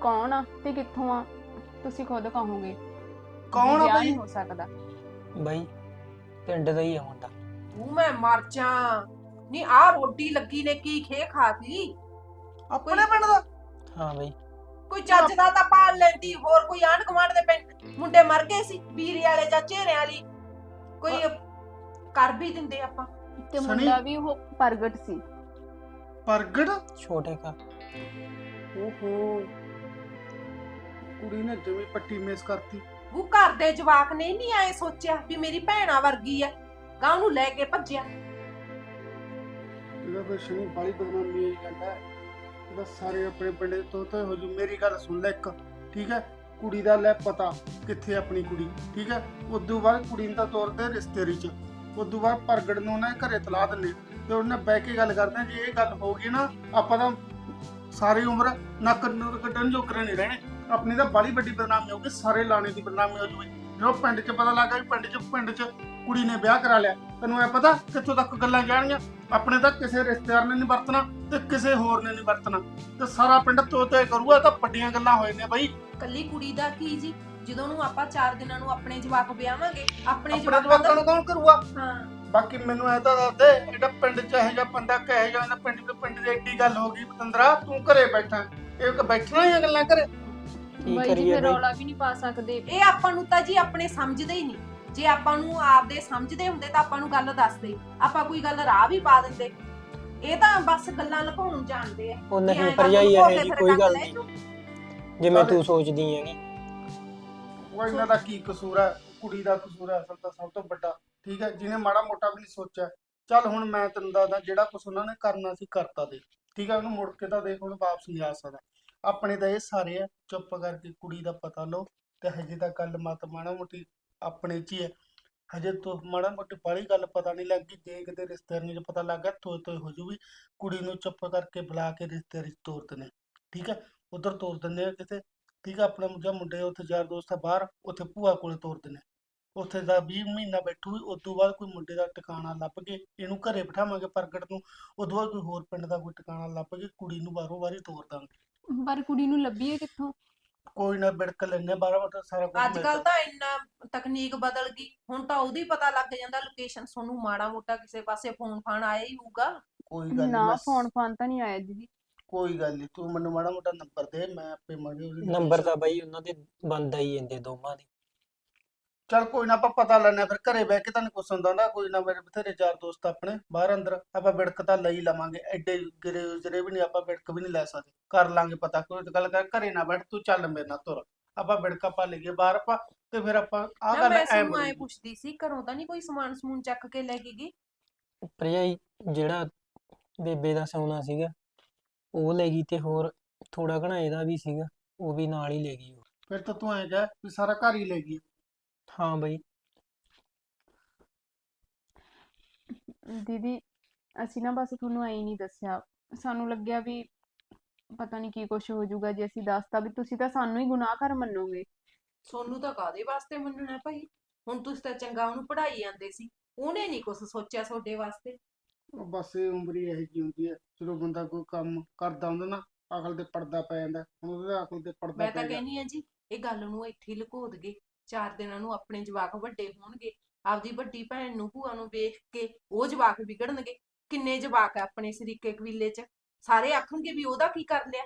ਕੌਣ ਆ ਤੇ ਕਿੱਥੋਂ ਆ ਤੁਸੀਂ ਖੁਦ ਕਹੋਗੇ।
ਕੌਣ ਆ
ਵਿਆਹ ਨਹੀਂ ਹੋ ਸਕਦਾ।
ਬਾਈ ਪਿੰਡ ਦਾ ਹੀ ਆ ਮੁੰਡਾ।
ਤੂੰ ਮੈਂ ਮਰ ਜਾ ਨਹੀਂ ਆ ਰੋਟੀ ਲੱਗੀ ਨੇ ਕੀ ਖੇ ਖਾਤੀ
ਆਪਣੇ ਪਿੰਡ ਦਾ?
ਹਾਂ ਬਾਈ।
ਕੋਈ ਚੱਜ ਦਾ ਤਾਂ ਪਾਲ ਲੈਂਦੀ ਹੋਰ ਕੋਈ ਆਂਢ ਗੁਆਂਢ ਦੇ ਪਿੰਡ ਮੁੰਡੇ ਮਰ ਗਏ ਸੀ ਬੀਰੀ ਵਾਲੇ ਜਾਂ ਚਿਹਰੇ ਵਾਲੀ। ਕੋਈ ਕਰ ਵੀ ਦਿੰਦੇ ਆਪਾਂ।
ਤੇ
ਸਨੀ?
ਮੁੰਡਾ ਵੀ ਉਹ ਪ੍ਰਗਟ ਸੀ।
ਪ੍ਰਗਟ?
ਛੋਟੇ ਕਾ
ਓਹੋ। ਕੁੜੀ ਨੇ ਜਿਵੇਂ ਪੱਟੀ ਮੇਸ ਕਰਤੀ।
ਉਹ ਘਰ ਦੇ ਜਵਾਕ ਨੇ ਨਹੀਂ ਐ ਸੋਚਿਆ ਵੀ ਮੇਰੀ ਭੈਣਾ ਵਰਗੀ ਆ ਗਾਂ ਨੂੰ ਲੈ ਕੇ ਭੱਜਿਆ।
ਇਹਦਾ ਕੋਈ ਸ਼ਨੀ ਬਾਲੀ ਬਦਨਾਮੀ ਹੈ ਇਹਦਾ ਸਾਰੇ ਆਪਣੇ ਪਿੰਡ ਤੋਂ ਤਾਂ ਹੋ ਜੂ ਮੇਰੀ ਗੱਲ ਸੁਣ ਲੈ ਇੱਕ ਠੀਕ ਹੈ? ਕੁੜੀ ਦਾ ਲੈ ਪਤਾ ਕਿੱਥੇ ਆਪਣੀ ਕੁੜੀ ਠੀਕ ਹੈ? ਉਦੋਂ ਬਾਅਦ ਕੁੜੀ ਨੂੰ ਤਾਂ ਤੋਰਦੇ ਰਿਸ਼ਤੇਰੀ ਚ ਉਦੋਂ ਬਾਅਦ ਪ੍ਰਗਟ ਨੂੰ ਨਾ ਘਰੇ ਤਲਾ ਦਿੰਦੇ ਤੇ ਉਹਨਾਂ ਬਹਿ ਕੇ ਗੱਲ ਕਰਦੇ ਜੇ ਇਹ ਗੱਲ ਹੋ ਗਈ ਨਾ ਆਪਾਂ ਤਾਂ ਸਾਰੀ ਉਮਰ ਨੱਕ ਨੂੰ ਕੱਢਣ ਜੋਗਰੇ ਨਹੀਂ ਰਹਿਣੇ। ਆਪਣੀ ਤਾਂ ਬਾਲੀ ਵੱਡੀ ਬਦਨਾਮੀ ਹੋਊਗੀ ਸਾਰੇ ਲਾਣੇ ਦੀ ਬਦਨਾਮੀ ਹੋ ਜੂਗੀ ਜਦੋਂ ਪਿੰਡ 'ਚ ਪਤਾ ਲੱਗਾ ਵੀ ਪਿੰਡ 'ਚ ਪਿੰਡ 'ਚ ਕੁੜੀ ਨੇ ਵਿਆਹ ਕਰਾ ਲਿਆ ਤੈਨੂੰ ਇਹ ਪਤਾ ਕਿੱਥੋਂ ਤੱਕ ਗੱਲਾਂ ਜਾਣਗੀਆਂ? ਆਪਣੇ ਤਾਂ ਕਿਸੇ ਰਿਸ਼ਤੇਦਾਰ ਨੇ ਨਹੀਂ ਵਰਤਣਾ ਤੇ ਕਿਸੇ ਹੋਰ ਨੇ ਨਹੀਂ ਵਰਤਣਾ। ਤੇ ਸਾਰਾ ਪਿੰਡ ਤੋਤੇ ਕਰੂਗਾ ਤਾਂ ਵੱਡੀਆਂ ਗੱਲਾਂ ਹੋਏ ਨੇ ਬਈ।
ਕੱਲੀ ਕੁੜੀ ਦਾ ਕੀ ਜੀ? ਜਦੋਂ ਨੂੰ ਆਪਾਂ 4 ਦਿਨਾਂ ਨੂੰ ਆਪਣੇ ਜਵਾਕ ਵਿਆਹਾਂਗੇ ਆਪਣੇ
ਆਪਣੇ
ਜਵਾਕਾਂ
ਜਵਾਕਾਂ
ਦਾ
ਨੂੰ ਕੌਣ ਕਰੂਗਾ?
ਹਾਂ।
ਬਾਕੀ ਮੈਨੂੰ ਐ ਤਾਂ ਦੱਸ ਦੇ ਇਹਦਾ ਪਿੰਡ 'ਚ ਇਹੋ ਜਿਹਾ ਬੰਦਾ ਕਹੇ ਜਾਂਦਾ ਪਿੰਡ ਦੇ ਪਿੰਡ ਦੀ ਐਡੀ ਗੱਲ ਹੋ ਗਈ ਪਤੰਦਰਾ ਤੂੰ ਘਰੇ ਬੈਠਾ। ਇਹ ਕਿ ਬੈਠਣਾ ਹੀ ਆ ਗੱਲਾਂ ਘਰੇ।
ਕੀ
ਬਾਈ ਜੀ
ਕਰੀਏ
ਫਿਰ
ਬਾਈ?
ਰੌਲਾ ਵੀ ਨਹੀਂ ਪਾ ਸਕਦੇ।
ਇਹ ਆਪਾਂ ਨੂੰ ਤਾਂ ਜੀ ਆਪਣੇ ਸਮਝਦੇ ਹੀ ਨਹੀਂ। ਜੇ ਆਪਾਂ ਨੂੰ ਆਪਦੇ ਸਮਝਦੇ ਹੁੰਦੇ ਤਾਂ ਆਪਾਂ ਨੂੰ ਗੱਲ ਦੱਸਦੇ। ਆਪਾਂ ਕੋਈ ਗੱਲ ਰਾਹ ਵੀ ਪਾ ਦਿੰਦੇ। ਇਹ ਤਾਂ ਬਸ ਗੱਲਾਂ ਲੁਕਾਉਣ ਜਾਣਦੇ ਆ।
ਉਹ ਨਹੀਂ
ਗੱਲ
ਭਰਜਾਈ
ਲੁਕੋ
ਇਹ ਜੀ
ਫਿਰ
ਕੋਈ ਗੱਲ
ਲੈ
ਨਹੀਂ। ਜਿਵੇਂ ਤੂੰ ਸੋਚਦੀ ਹੈਗੀ।
ਉਹ ਇਹਨਾਂ ਦਾ ਕੀ ਕਸੂਰ ਹੈ? ਕੁੜੀ ਦਾ ਕਸੂਰ ਹੈ ਅਸਲ ਤਾਂ ਸਭ ਤੋਂ ਵੱਡਾ। ਠੀਕ ਹੈ ਜਿਹਨੇ ਮਾੜਾ ਮੋਟਾ ਵੀ ਨਹੀਂ ਸੋਚਿਆ। ਚੱਲ ਹੁਣ ਮੈਂ ਤੈਨੂੰ ਦੱਸਦਾ ਜਿਹੜਾ ਕੁਛ ਉਹਨਾਂ ਨੇ ਕਰਨਾ ਸੀ ਕਰਤਾ ਦੇ। ਠੀਕ ਹੈ ਉਹਨੂੰ ਮੁੜ ਕੇ ਤਾਂ ਦੇਖ ਹੁਣ ਵਾਪਸ ਨਹੀਂ ਆ ਸਕਦਾ। ਆਪਣੇ ਤਾਂ ਇਹ ਸਾਰੇ ਆ, ਚੁੱਪ ਕਰਕੇ ਕੁੜੀ ਦਾ ਪਤਾ ਲਓ ਤੇ ਹਜੇ ਤਾਂ ਗੱਲ ਮਤ ਮਾੜਾ ਮੋਟੀ ਆਪਣੇ 'ਚ ਹੀ ਹੈ ਹਜੇ ਤੋਂ ਮਾੜਾ ਮੋਟੀ ਬਾਹਲੀ ਗੱਲ ਪਤਾ ਨਹੀਂ ਲੱਗੀ ਜੇ ਕਿਤੇ ਰਿਸ਼ਤੇਦਾਰ 'ਚ ਪਤਾ ਲੱਗ ਗਿਆ ਤੋਏ ਤੋਏ ਹੋ ਜੂਗੀ। ਕੁੜੀ ਨੂੰ ਚੁੱਪ ਕਰਕੇ ਬੁਲਾ ਕੇ ਰਿਸ਼ਤੇਦਾਰੀ ਤੋਰ ਦਿੰਦੇ ਠੀਕ ਹੈ ਉਧਰ ਤੋਰ ਦਿੰਦੇ ਆ ਕਿਤੇ, ਠੀਕ ਹੈ ਆਪਣਾ ਜਿਹੜਾ ਮੁੰਡੇ ਉੱਥੇ ਯਾਰ ਦੋਸਤ ਆ ਬਾਹਰ, ਉੱਥੇ ਭੂਆ ਕੋਲੇ ਤੋਰ ਦਿੰਦੇ ਉੱਥੇ ਦਾ 20 ਮਹੀਨਾ ਬੈਠੂਗੀ ਉਸ ਤੋਂ ਬਾਅਦ ਕੋਈ ਮੁੰਡੇ ਦਾ ਟਿਕਾਣਾ ਲੱਭ ਕੇ ਇਹਨੂੰ ਘਰੇ ਬਿਠਾਵਾਂਗੇ ਪ੍ਰਗਟ ਨੂੰ, ਉਦੋਂ ਬਾਅਦ ਕੋਈ ਹੋਰ ਪਿੰਡ ਦਾ ਕੋਈ ਟਿਕਾਣਾ ਲੱਭ ਕੇ ਕੁੜੀ ਨੂੰ ਬਾਹਰੋਂ ਬਾਹਰੀ ਤੋਰ ਦਾਂਗੇ।
ਪਰ ਕੁੜੀ ਨੂੰ ਲੱਭੀਏ ਕਿੱਥੋਂ?
ਕੋਈ ਨਾ ਬਿੜਕ ਲੈਣੇ ਬਾਹਰ ਬਾਹਰ ਸਾਰਾ ਕੁਝ
ਅੱਜ ਕੱਲ ਤਾਂ ਇੰਨਾ ਤਕਨੀਕ ਬਦਲ ਗਈ ਹੁਣ ਤਾਂ ਉਹਦੀ ਪਤਾ ਲੱਗ ਜਾਂਦਾ ਲੋਕੇਸ਼ਨ ਤੁਹਾਨੂੰ ਮਾੜਾ ਮੋਟਾ ਕਿਸੇ ਪਾਸੇ ਫੋਨ ਫਾਨ ਆਇਆ ਹੀ ਹੋਊਗਾ।
ਕੋਈ ਗੱਲ
ਨਾ
ਨਹੀਂ
ਫੋਨ ਫਾਨ ਤਾਂ ਨਹੀਂ ਆਇਆ ਦੀਦੀ।
ਕੋਈ ਗੱਲ ਨਹੀਂ ਤੂੰ ਮੈਨੂੰ ਮਾੜਾ ਮੋਟਾ ਨੰਬਰ ਦੇ ਮੈਂ ਆਪੇ ਮਾੜੀ ਉਹਦੀ
ਨੰਬਰ ਤਾਂ ਬਾਈ ਉਹਨਾਂ ਦੇ ਬੰਦ ਆਈ ਜਾਂਦੇ ਦੋਵਾਂ ਦੇ।
ਚੱਲ ਕੋਈ ਨਾ ਆਪਾਂ ਪਤਾ ਲੈਣੇ ਫਿਰ ਘਰੇ ਬਹਿ ਕੇ ਤਾਂ ਨਹੀਂ ਕੁਛ ਹੁੰਦਾ ਨਾ ਕੋਈ ਨਾ ਮੇਰੇ ਬਥੇਰੇ ਯਾਰ ਦੋਸਤ ਆਪਣੇ ਬਾਹਰ ਅੰਦਰ ਆਪਾਂ ਬਿੜਕ ਤਾਂ ਲਈ ਲਵਾਂਗੇ ਐਡੇ ਗਿਰੇ ਉਜਰੇ ਵੀ ਨਹੀਂ ਆਪਾਂ ਬਿੜਕ ਵੀ ਨਹੀਂ ਲੈ ਸਕਦੇ ਕਰ ਲਾਂਗੇ ਪਤਾ ਕੋਈ ਗੱਲ ਕਰ ਘਰੇ ਨਾ ਬੈਠ ਤੂੰ ਚੱਲ ਮੇਰੇ ਨਾਲ ਤੁਰ ਆਪਾਂ ਬਿੜਕ ਆਪਾਂ ਲਈਏ ਬਾਹਰ ਆਪਾਂ ਤੇ ਫਿਰ ਆਪਾਂ ਆ ਗੱਲ
ਮੈਂ
ਐ
ਤੁਹਾਨੂੰ ਐ
ਬਣੀ
ਪੁੱਛਦੀ ਸੀ ਘਰੋਂ ਤਾਂ ਨਹੀਂ ਕੋਈ ਸਮਾਨ ਸਮੂਨ ਚੱਕ ਕੇ ਲੈ ਕੇ ਗਈ?
ਭਰਜਾਈ ਜਿਹੜਾ ਬੇਬੇ ਦਾ ਸੋਨਾ ਸੀਗਾ ਉਹ ਲੈ ਗਈ ਤੇ ਹੋਰ ਥੋੜਾ ਘਣਾ ਇਹਦਾ ਵੀ ਸੀਗਾ ਉਹ ਵੀ ਨਾਲ ਹੀ ਲੈ ਗਈ ਉਹ।
ਫਿਰ ਤਾਂ ਤੂੰ ਐਂ ਕਹਿ ਵੀ ਸਾਰਾ ਘਰ ਹੀ ਲੈ ਗਈ।
ਹਾਂ ਬਈ।
ਦੀਦੀ ਅਸੀਂ ਨਾ ਬਸ ਤੁਹਾਨੂੰ ਐਂ ਨਹੀਂ ਦੱਸਿਆ। ਸਾਨੂੰ ਲੱਗਿਆ ਵੀ ਪਤਾ ਨਹੀਂ ਕੀ ਕੁਝ ਹੋ ਜਾਊਗਾ ਜੇ ਅਸੀਂ ਦੱਸਤਾ ਵੀ ਤੁਸੀਂ ਤਾਂ ਸਾਨੂੰ ਹੀ ਗੁਨਾਹਗਰ ਮੰਨੋਗੇ।
ਸੋਨੂੰ ਤਾਂ ਕਾਦੇ ਵਾਸਤੇ ਮੰਨਣਾ ਭਾਈ? ਹੁਣ ਤੁਸੀਂ ਤਾਂ ਚੰਗਾ ਉਹਨੂੰ ਪੜ੍ਹਾਈ ਜਾਂਦੇ ਸੀ। ਉਹਨੇ ਨਹੀਂ ਕੁਝ ਸੋਚਿਆ ਤੁਹਾਡੇ ਵਾਸਤੇ।
ਉਹ ਬਸ ਇਹ ਉਮਰ ਹੀ ਇਹੋ ਜਿਹੀ ਹੁੰਦੀ ਹੈ। ਜਦੋਂ ਬੰਦਾ ਕੋਈ ਕੰਮ ਕਰਦਾ ਹੁੰਦਾ ਨਾ ਅਕਲ ਤੇ ਪਰਦਾ ਪੈ ਜਾਂਦਾ। ਹੁਣ ਉਹਦੇ ਅਕਲ ਤੇ ਪਰਦਾ
ਮੈਂ ਤਾਂ
ਪੈ ਗਿਆ
ਕਹਿੰਦੀ ਆ ਜੀ ਇਹ ਗੱਲ ਨੂੰ ਇੱਥੇ ਹੀ ਲੁਕੋ ਦਗੇ ਚਾਰ ਦਿਨਾਂ ਨੂੰ ਆਪਣੇ ਜਵਾਕ ਵੱਡੇ ਹੋਣਗੇ ਆਪਦੀ ਵੱਡੀ ਭੈਣ ਨੂੰ ਭੂਆ ਨੂੰ ਵੇਖ ਕੇ ਉਹ ਜਵਾਕ ਵਿਗੜਨਗੇ। ਕਿੰਨੇ ਜਵਾਕ ਆ ਆਪਣੇ ਸਰੀਕੇ ਕਬੀਲੇ 'ਚ? ਸਾਰੇ ਆਖਣਗੇ ਵੀ ਉਹਦਾ ਕੀ ਕਰ ਲਿਆ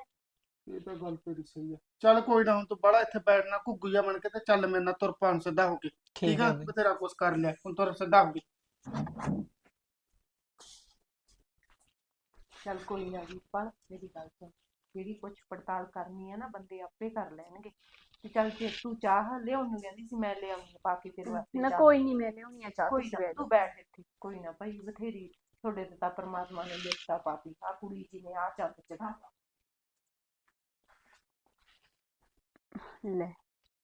ਇਹ ਤਾਂ ਗੱਲ ਤੇਰੀ ਸਹੀ ਹੈ ਚੱਲ ਕੋਈ ਨਾ ਹੁਣ ਤੂੰ ਬੜਾ ਇੱਥੇ ਬੈਠਣਾ ਘੁੱਗੂ ਜਿਹਾ ਬਣ ਕੇ ਤੇ ਚੱਲ ਮੇਰੇ ਨਾਲ ਤੁਰ ਪਾਣ ਸਿੱਧਾ ਹੋ ਕੇ। ਠੀਕ ਆ ਬਥੇਰਾ ਕੁਛ ਕਰ ਲਿਆ ਹੁਣ ਤੁਰ ਸਿੱਧਾ ਹੋ ਕੇ।
ਚੱਲ ਕੋਈ ਨਾ ਜੀ ਪਲ ਮੇਰੀ ਗੱਲ ਸੁਣ। ਜਿਹੜੀ ਪੁੱਛ ਪੜਤਾਲ ਕਰਨੀ ਆ ਨਾ ਬੰਦੇ ਆਪੇ ਕਰ ਲੈਣਗੇ। ਤੇ ਚੱਲ ਜੇ ਤੂੰ ਚਾਹ ਲਿਆਉਣ ਨੂੰ ਕਹਿੰਦੀ ਸੀ ਮੈਂ ਲਿਆਉਂਗੀ ਪਾ ਕੇ ਤੇਰੇ ਵਾਸਤੇ
ਨਾ
ਚਾਹ।
ਕੋਈ ਨਹੀਂ ਮੈਂ ਲਿਆਉਣੀ ਆ ਚਾਹ
ਕੋਈ
ਤੁਸੀਂ
ਨਾ ਤੂੰ ਬੈਠ ਇੱਥੇ ਕੋਈ ਨਾ ਭਾਈ ਬਥੇਰੀ ਤੁਹਾਡੇ ਤੇ ਤਾਂ ਪਰਮਾਤਮਾ ਨੇ ਲਿਖਤਾ ਪਾਤੀ ਆ ਕੁੜੀ ਜੀ ਨੇ ਆ ਚੰਦ ਚੜਾ
ਲੈ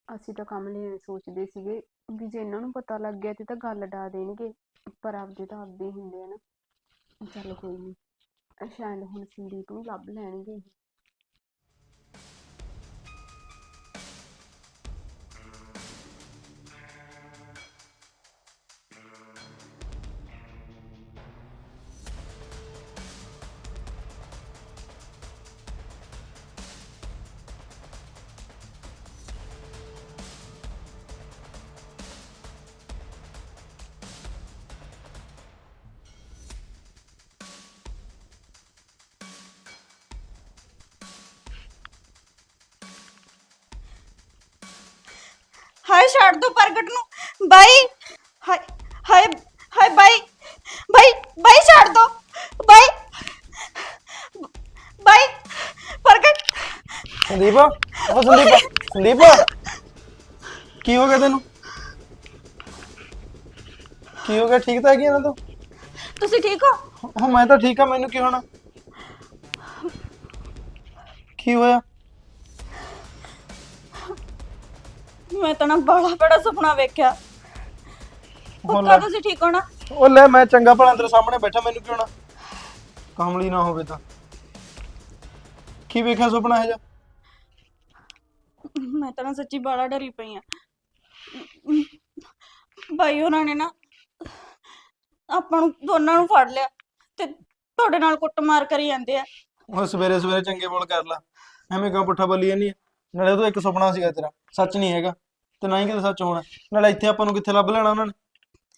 ਅਸੀਂ ਤਾਂ ਕੰਮ ਲਈ ਸੋਚਦੇ ਸੀਗੇ ਵੀ ਜੇ ਇਹਨਾਂ ਨੂੰ ਪਤਾ ਲੱਗ ਗਿਆ ਤੇ ਤਾਂ ਗੱਲ ਡਾ ਦੇਣਗੇ ਪਰ ਆਪਦੇ ਤਾਂ ਆਪਦੇ ਹੀ ਹੁੰਦੇ ਆ ਨਾ ਚੱਲ ਕੋਈ ਨਹੀਂ ਸ਼ਾਇਦ ਹੁਣ ਸੰਦੀਪ ਨੂੰ ਲੱਭ ਲੈਣਗੇ ਇਹ।
ਛੱਡ ਦੋ ਪ੍ਰਗਟ ਨੂੰ। ਬਾਈ ਹਾਏ ਹਾਏ ਹਾਏ ਬਾਈ ਬਾਈ ਬਾਈ ਛੱਡ ਦੋ। ਬਾਈ ਬਾਈ ਪ੍ਰਗਟ।
ਸੰਦੀਪ ਉਹ ਸੰਦੀਪ ਸੰਦੀਪ ਕੀ ਹੋ ਗਿਆ ਤੈਨੂੰ? ਕੀ ਹੋ ਗਿਆ? ਠੀਕ ਤਾਂ ਹੈਗੀ ਆ ਨਾ ਤੂੰ?
ਤੁਸੀਂ ਠੀਕ ਹੋ?
ਹਾਂ ਮੈਂ ਤਾਂ ਠੀਕ ਆ ਮੈਨੂੰ ਕੀ ਹੋਣਾ? ਕੀ ਹੋਇਆ?
ਮੈਂ ਤਾਂ ਨਾ ਬੜਾ ਬੜਾ ਸੁਪਨਾ ਵੇਖਿਆ।
ਹੁਣ ਲੈ।
ਤੁਸੀਂ ਠੀਕ ਹੋ ਨਾ
ਉਹ ਲੈ ਮੈਂ ਚੰਗਾ ਭਲਾ ਤੇਰੇ ਸਾਹਮਣੇ ਬੈਠਾ ਮੈਨੂੰ ਕੀ ਹੋਣਾ ਕਾਮਲੀ ਨਾ ਹੋਵੇ ਤਾਂ। ਕੀ ਵੇਖਿਆ ਸੁਪਨਾ ਹੈ ਜਾ
ਮੈਂ ਤਾਂ ਨਾ ਸੱਚੀ ਬੜਾ ਡਰੀ ਪਈ ਆ। ਬਾਈ ਉਹਨਾਂ ਨੇ ਨਾ ਆਪਾਂ ਨੂੰ ਦੋਨਾਂ ਨੂੰ ਫੜ ਲਿਆ ਤੇ ਤੁਹਾਡੇ ਨਾਲ ਕੁੱਟਮਾਰ ਕਰੀ ਜਾਂਦੇ ਆ।
ਉਹ ਸਵੇਰੇ ਸਵੇਰੇ ਚੰਗੇ ਬੋਲ ਕਰ ਲਾ। ਐਵੇਂ ਕਿਉਂ ਪੁੱਠਾ ਬੋਲੀ ਨਹੀਂ ਨਾਲੇ ਉਹ ਤਾਂ ਇੱਕ ਸੁਪਨਾ ਸੀਗਾ ਤੇਰਾ ਸੱਚ ਨਹੀਂ ਹੈਗਾ। ਤੇ ਨਾ ਹੀ ਕਿਤੇ ਸੱਚ ਹੋਣਾ। ਨਾਲੇ ਇੱਥੇ ਆਪਾਂ ਨੂੰ ਕਿੱਥੇ ਲੱਭ ਲੈਣਾ ਉਹਨਾਂ ਨੇ?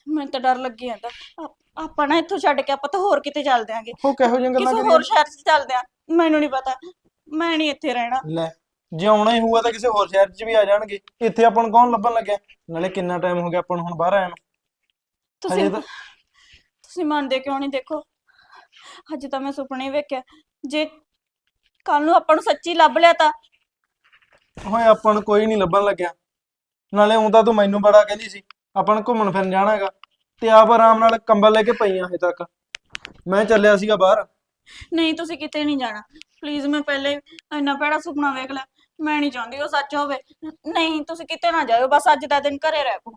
ਮੈਨੂੰ ਤਾਂ ਡਰ ਲੱਗੀ ਜਾਂਦਾ। ਆਪ- ਆਪਾਂ ਨਾ ਇੱਥੋਂ ਛੱਡ ਕੇ ਆਪਾਂ ਤਾਂ ਹੋਰ ਕਿਤੇ ਚੱਲ ਦਿਆਂਗੇ।
ਉਹ ਕਿਹੋ ਜਿਹੀਆਂ ਗੱਲਾਂ
ਕਿਸੇ ਹੋਰ ਸ਼ਹਿਰ 'ਚ ਚੱਲਦੇ ਆ। ਮੈਨੂੰ ਨਹੀਂ ਪਤਾ। ਮੈਂ ਨਹੀਂ ਇੱਥੇ ਰਹਿਣਾ।
ਲੈ ਜੇ ਆਉਣਾ ਹੀ ਹੋਊਗਾ ਤਾਂ ਕਿਸੇ ਹੋਰ ਸ਼ਹਿਰ 'ਚ ਵੀ ਆ ਜਾਣਗੇ। ਇੱਥੇ ਆਪਾਂ ਨੂੰ ਕੌਣ ਲੱਭਣ ਲੱਗਿਆ? ਨਾਲੇ ਕਿੰਨਾ ਟਾਈਮ ਹੋ ਗਿਆ ਆਪਾਂ ਨੂੰ ਹੁਣ ਬਾਹਰ ਆਇਆ ਨੂੰ?
ਤੁਸੀਂ
ਹਜੇ ਤਾਂ
ਤੁਸੀਂ ਮੰਨਦੇ ਕਿਉਂ ਨਹੀਂ ਦੇਖੋ? ਅੱਜ ਤਾਂ ਮੈਂ ਸੁਪਨੇ ਵੇਖਿਆ। ਜੇ ਕੱਲ ਨੂੰ ਆਪਾਂ ਨੂੰ ਸੱਚੀ ਲੱਭ ਲਿਆ ਤਾਂ
ਓਏ ਆਪਾਂ ਨੂੰ ਕੋਈ ਨਹੀਂ ਲੱਭਣ ਲੱਗਿਆ। ਨਾਲੇ ਉਂ ਤਾਂ ਤੂੰ ਮੈਨੂੰ ਬੜਾ ਕਹਿੰਦੀ ਸੀ ਆਪਾਂ ਨੂੰ ਘੁੰਮਣ ਫਿਰਨ ਜਾਣਾ ਹੈਗਾ ਤੇ ਆਪ ਆਰਾਮ ਨਾਲ ਕੰਬਲ ਲੈ ਕੇ ਪਈਆਂ ਹਜੇ ਤੱਕ। ਮੈਂ ਚੱਲਿਆ ਸੀਗਾ ਬਾਹਰ।
ਨਹੀਂ ਤੁਸੀਂ ਕਿਤੇ ਨਹੀਂ ਜਾਣਾ। ਪਲੀਜ਼ ਮੈਂ ਪਹਿਲੇ ਇੰਨਾ ਭੈੜਾ ਸੁਪਨਾ ਵੇਖ ਲਿਆ। ਮੈਂ ਨਹੀਂ ਚਾਹੁੰਦੀ ਉਹ ਸੱਚ ਹੋਵੇ। ਨਹੀਂ ਤੁਸੀਂ ਕਿਤੇ ਨਾ ਜਾਇਓ ਬਸ ਅੱਜ ਦਾ ਦਿਨ ਘਰੇ ਰਹਿ ਪੋ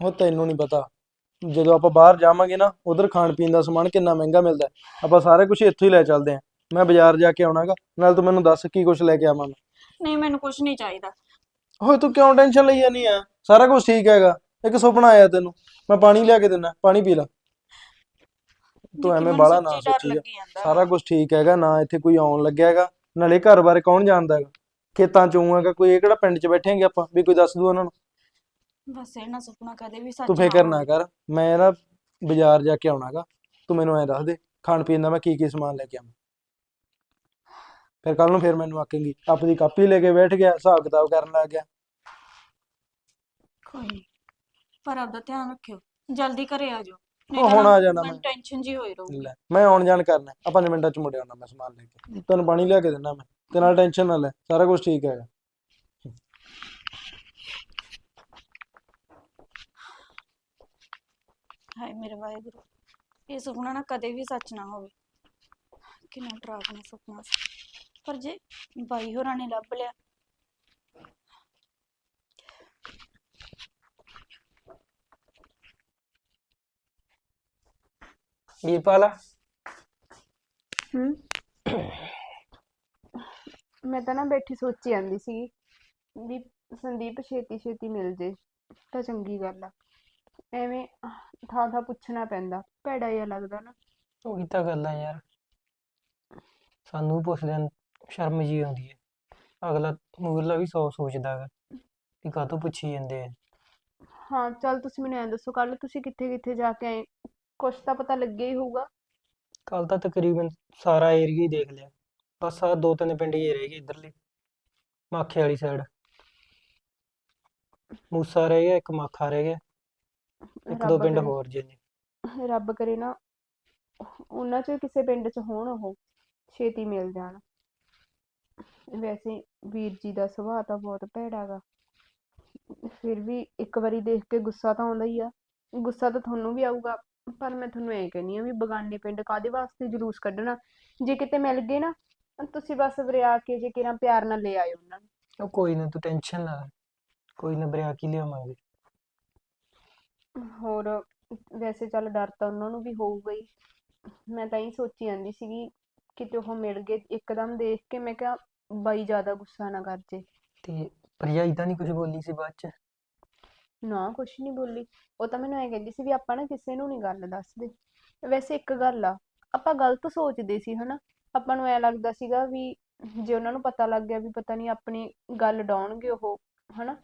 ਉਹ ਤੈਨੂੰ ਨਹੀਂ ਪਤਾ। ਜਦੋਂ ਆਪਾਂ ਬਾਹਰ ਜਾਵਾਂਗੇ ਨਾ ਉਧਰ ਖਾਣ ਪੀਣ ਦਾ ਸਮਾਨ ਕਿੰਨਾ ਮਹਿੰਗਾ ਮਿਲਦਾ ਹੈ। ਆਪਾਂ ਸਾਰੇ ਕੁਝ ਇੱਥੋਂ ਹੀ ਲੈ ਚੱਲਦੇ ਆਂ ਮੈਂ ਬਾਜ਼ਾਰ ਜਾ ਕੇ ਆਉਣਾਗਾ ਨਾਲ ਤੂੰ ਮੈਨੂੰ ਦੱਸ ਕੀ ਕੁਝ ਲੈ ਕੇ ਆਵਾਂ ਮੈਂ।
ਨਹੀਂ ਮੈਨੂੰ ਕੁਝ ਨਹੀਂ ਚਾਹੀਦਾ।
ਓਏ ਤੂੰ ਕਿਉਂ ਟੈਨਸ਼ਨ ਲਈ ਜਾਨੀ ਆ? ਸਾਰਾ ਕੁਝ ਠੀਕ ਹੈਗਾ। ਇੱਕ ਸੁਪਨਾ ਆਇਆ ਤੈਨੂੰ। ਮੈਂ ਪਾਣੀ ਲਿਆ ਕੇ ਦਿੰਦਾ ਪਾਣੀ ਪੀ ਲੈ। ਤੂੰ ਐਵੇਂ ਬਾਹਲਾ ਨਾ
ਸੱਚੀ
ਜਾ। ਸਾਰਾ ਕੁਝ ਠੀਕ ਹੈਗਾ ਨਾ ਇੱਥੇ ਕੋਈ ਆਉਣ ਲੱਗਿਆ ਹੈਗਾ ਨਾਲੇ ਘਰ ਬਾਰੇ ਕੌਣ ਜਾਣਦਾ ਹੈਗਾ? ਖੇਤਾਂ ਚ ਊਂ ਹੈਗਾ ਕੋਈ ਇਹ ਕਿਹੜਾ ਪਿੰਡ ਚ ਬੈਠੇਂਗੇ ਆਪਾਂ? ਵੀ ਕੋਈ ਦੱਸ ਦੂ ਉਹਨਾਂ ਨੂੰ।
ਬਸ ਇਹ ਨਾ ਸੁਪਨਾ ਕਦੇ ਵੀ ਸੱਚ
ਤੂੰ ਫਿਕਰ ਨਾ। ਕਰ। ਮੈਂ ਨਾ ਬਾਜ਼ਾਰ ਜਾ ਕੇ ਆਉਣਾਗਾ ਤੂੰ ਮੈਨੂੰ ਐਂ ਦੱਸ ਦੇ ਖਾਣ ਪੀਣ ਦਾ ਮੈਂ ਕੀ ਕੀ ਸਮਾਨ ਲੈ ਕੇ ਆਵਾਂ? ਫਿਰ ਕੱਲ ਨੂੰ ਫਿਰ ਮੈਨੂੰ ਆਕੇਂਗੀ ਆਪਣੀ ਕਾਪੀ ਲੈ ਕੇ ਬੈਠ ਗਿਆ ਹਿਸਾਬ ਕਿਤਾਬ ਕਰਨ ਲੱਗ ਗਿਆ।
ਕੋਈ ਨੀ। ਪਰ ਆਪਦਾ ਧਿਆਨ ਰੱਖਿਓ ਜਲਦੀ ਘਰੇ ਆ ਜਾਓ ਨਹੀਂ
ਉਹ
ਤਾਂ
ਹੁਣ
ਨਾ
ਆ ਜਾਣਾ ਮੈਂ।
ਟੈਨਸ਼ਨ ਜੀ ਹੋਈ ਰਹੂਗੀ।
ਲੈ ਮੈਂ ਆਉਣ ਜਾਣ ਕਰਨਾ ਆ 5 ਮਿੰਟਾਂ ਚ ਮੁੜ ਆਉਣਾ ਮੈਂ ਸਮਾਨ ਲੈ ਕੇ। ਤੈਨੂੰ ਪਾਣੀ ਲਿਆ ਕੇ ਦਿੰਦਾ ਮੈਂ ਤੇ ਨਾਲ ਟੈਨਸ਼ਨ ਨਾ ਲੈ ਸਾਰਾ ਕੁਝ ਠੀਕ ਹੈਗਾ।
ਹਾਏ ਮੇਰੇ ਵਾਹਿਗੁਰੂ ਇਹ ਸੁਪਨਾ ਨਾ ਕਦੇ ਵੀ ਸੱਚ ਨਾ ਹੋਵੇ। ਕਿੰਨਾ ਡਰਾਵਨਾ ਸੁਪਨਾ ਸੀ। ਪਰ ਜੇ ਬਾਈ ਹੋਰਾਂ ਨੇ ਲੱਭ ਲਿਆ।
ਵੀਰਪਾਲ
ਹੂੰ। ਮੈਂ ਤਾਂ ਨਾ ਬੈਠੀ ਸੋਚੀ ਜਾਂਦੀ ਸੀ ਵੀ ਸੰਦੀਪ ਛੇਤੀ ਛੇਤੀ ਮਿਲ ਜੇ ਤਾਂ ਚੰਗੀ ਗੱਲ ਆ। ਐਵੇਂ ਥਾਂ ਥਾਂ ਪੁੱਛਣਾ ਪੈਂਦਾ ਭੈੜਾ ਜਿਹਾ ਲੱਗਦਾ ਨਾ।
ਉਹੀ ਤਾਂ ਗੱਲ ਆ ਯਾਰ। ਸਾਨੂੰ ਪੁੱਛਦਿਆਂ ਨੂੰ ਸ਼ਰਮ ਜੀ ਆਉਂਦੀ ਹੈ। ਅਗਲਾ ਮੂਰਲਾ ਵੀ ਸੌ ਸੋਚਦਾ ਗਾ ਕਿ ਕਾਹਤੋਂ ਪੁੱਛੀ ਜਾਂਦੇ ਆ।
ਹਾਂ ਚੱਲ ਤੁਸੀਂ ਮੈਨੂੰ ਐਂ ਦੱਸੋ ਕੱਲ ਤੁਸੀਂ ਕਿੱਥੇ ਕਿੱਥੇ ਜਾ ਕੇ ਆਏ? ਕੁਛ ਤਾਂ ਪਤਾ ਲੱਗਿਆ ਹੀ ਹੋਊਗਾ।
ਕੱਲ ਤਾਂ ਤਕਰੀਬਨ ਸਾਰਾ ਏਰੀਆ ਹੀ ਦੇਖ ਲਿਆ। ਬਸ ਆ ਦੋ ਤਿੰਨ ਪਿੰਡ ਹੀ ਰਹਿ ਗਏ ਇਧਰਲੇ। ਮਾਖੇ ਵਾਲੀ ਸਾਈਡ ਮੂਸਾ ਰਹਿ ਗਿਆ ਇੱਕ ਮਾਖਾ ਰਹਿ ਗਿਆ ਇੱਕ ਦੋ
ਰੱਬ
ਪਿੰਡ
ਕਰੇ।
ਹੋਰ ਜੇ ਨੇ।
ਰੱਬ ਕਰੇ ਨਾ ਉਹਨਾਂ ਚ ਕਿਸੇ ਪਿੰਡ ਚ ਹੋਣ ਉਹ। ਛੇਤੀ ਮਿਲ ਜਾਣ। ਵੈਸੇ ਵੀਰ ਜੀ ਦਾ ਸੁਭਾਅ ਤਾਂ ਬਹੁਤ ਭੈੜਾ ਗਾ। ਫਿਰ ਵੀ ਇੱਕ ਵਾਰੀ ਦੇਖ ਕੇ ਗੁੱਸਾ ਤਾਂ ਆਉਂਦਾ ਹੀ ਆ। ਗੁੱਸਾ ਤਾਂ ਤੁਹਾਨੂੰ ਵੀ ਆਊਗਾ ਪਰ ਮੈਂ ਤੁਹਾਨੂੰ ਐਂ ਕਹਿੰਦੀ ਆ ਵੀ ਬਗਾਨੇ ਪਿੰਡ ਕਾਦੇ ਵਾਸਤੇ ਜਲੂਸ ਕੱਢਣਾ? ਜੇ ਕਿਤੇ ਮਿਲ ਗਏ ਨਾ ਤੁਸੀਂ ਬਸ ਵਰਿਆ ਕੇ ਜੇ ਕਿਰਾਂ ਪਿਆਰ ਨਾਲ ਲੈ ਆਇਓ ਉਹਨਾਂ ਨੂੰ।
ਉਹ ਕੋਈ ਨਾ ਤੂੰ ਟੈਨਸ਼ਨ ਨਾ ਲੈ। ਕੋਈ ਨਾ ਬਰਿਆ ਕੀ ਲਿਆਵਾਂਗੇ।
ਹੋਰ ਵੈਸੇ ਚੱਲ ਡਰ ਤਾਂ ਉਹਨਾਂ ਨੂੰ ਵੀ ਹੋਊਗਾ ਹੀ। ਮੈਂ ਤਾਂ ਹੀ ਸੋਚੀ ਜਾਂਦੀ ਸੀਗੀ ਕਿਤੇ ਉਹ ਮਿਲ ਗਏ ਇੱਕਦਮ ਦੇਖ ਕੇ ਮੈਂ ਕਿਹਾ ਬਾਈ ਜ਼ਿਆਦਾ ਗੁੱਸਾ ਨਾ ਕਰ ਜੇ।
ਤੇ ਭਰਜਾਈ ਤਾਂ ਨਹੀਂ ਕੁਝ ਬੋਲੀ ਸੀ ਬਾਅਦ ਚ?
ਨਾ ਕੁਛ ਨਹੀਂ ਬੋਲੀ। ਉਹ ਤਾਂ ਮੈਨੂੰ ਐਂ ਕਹਿੰਦੀ ਸੀ ਵੀ ਆਪਾਂ ਨਾ ਕਿਸੇ ਨੂੰ ਨਹੀਂ ਗੱਲ ਦੱਸਦੇ। ਵੈਸੇ ਇੱਕ ਗੱਲ ਆ ਆਪਾਂ ਗਲਤ ਸੋਚਦੇ ਸੀ ਹਨਾ? ਆਪਾਂ ਨੂੰ ਐ ਲੱਗਦਾ ਸੀਗਾ ਵੀ ਜੇ ਉਹਨਾਂ ਨੂੰ ਪਤਾ ਲੱਗ ਗਿਆ ਵੀ ਪਤਾ ਨਹੀਂ ਆਪਣੀ ਗੱਲ ਡਾਉਣਗੇ ਉਹ ਹਨਾ?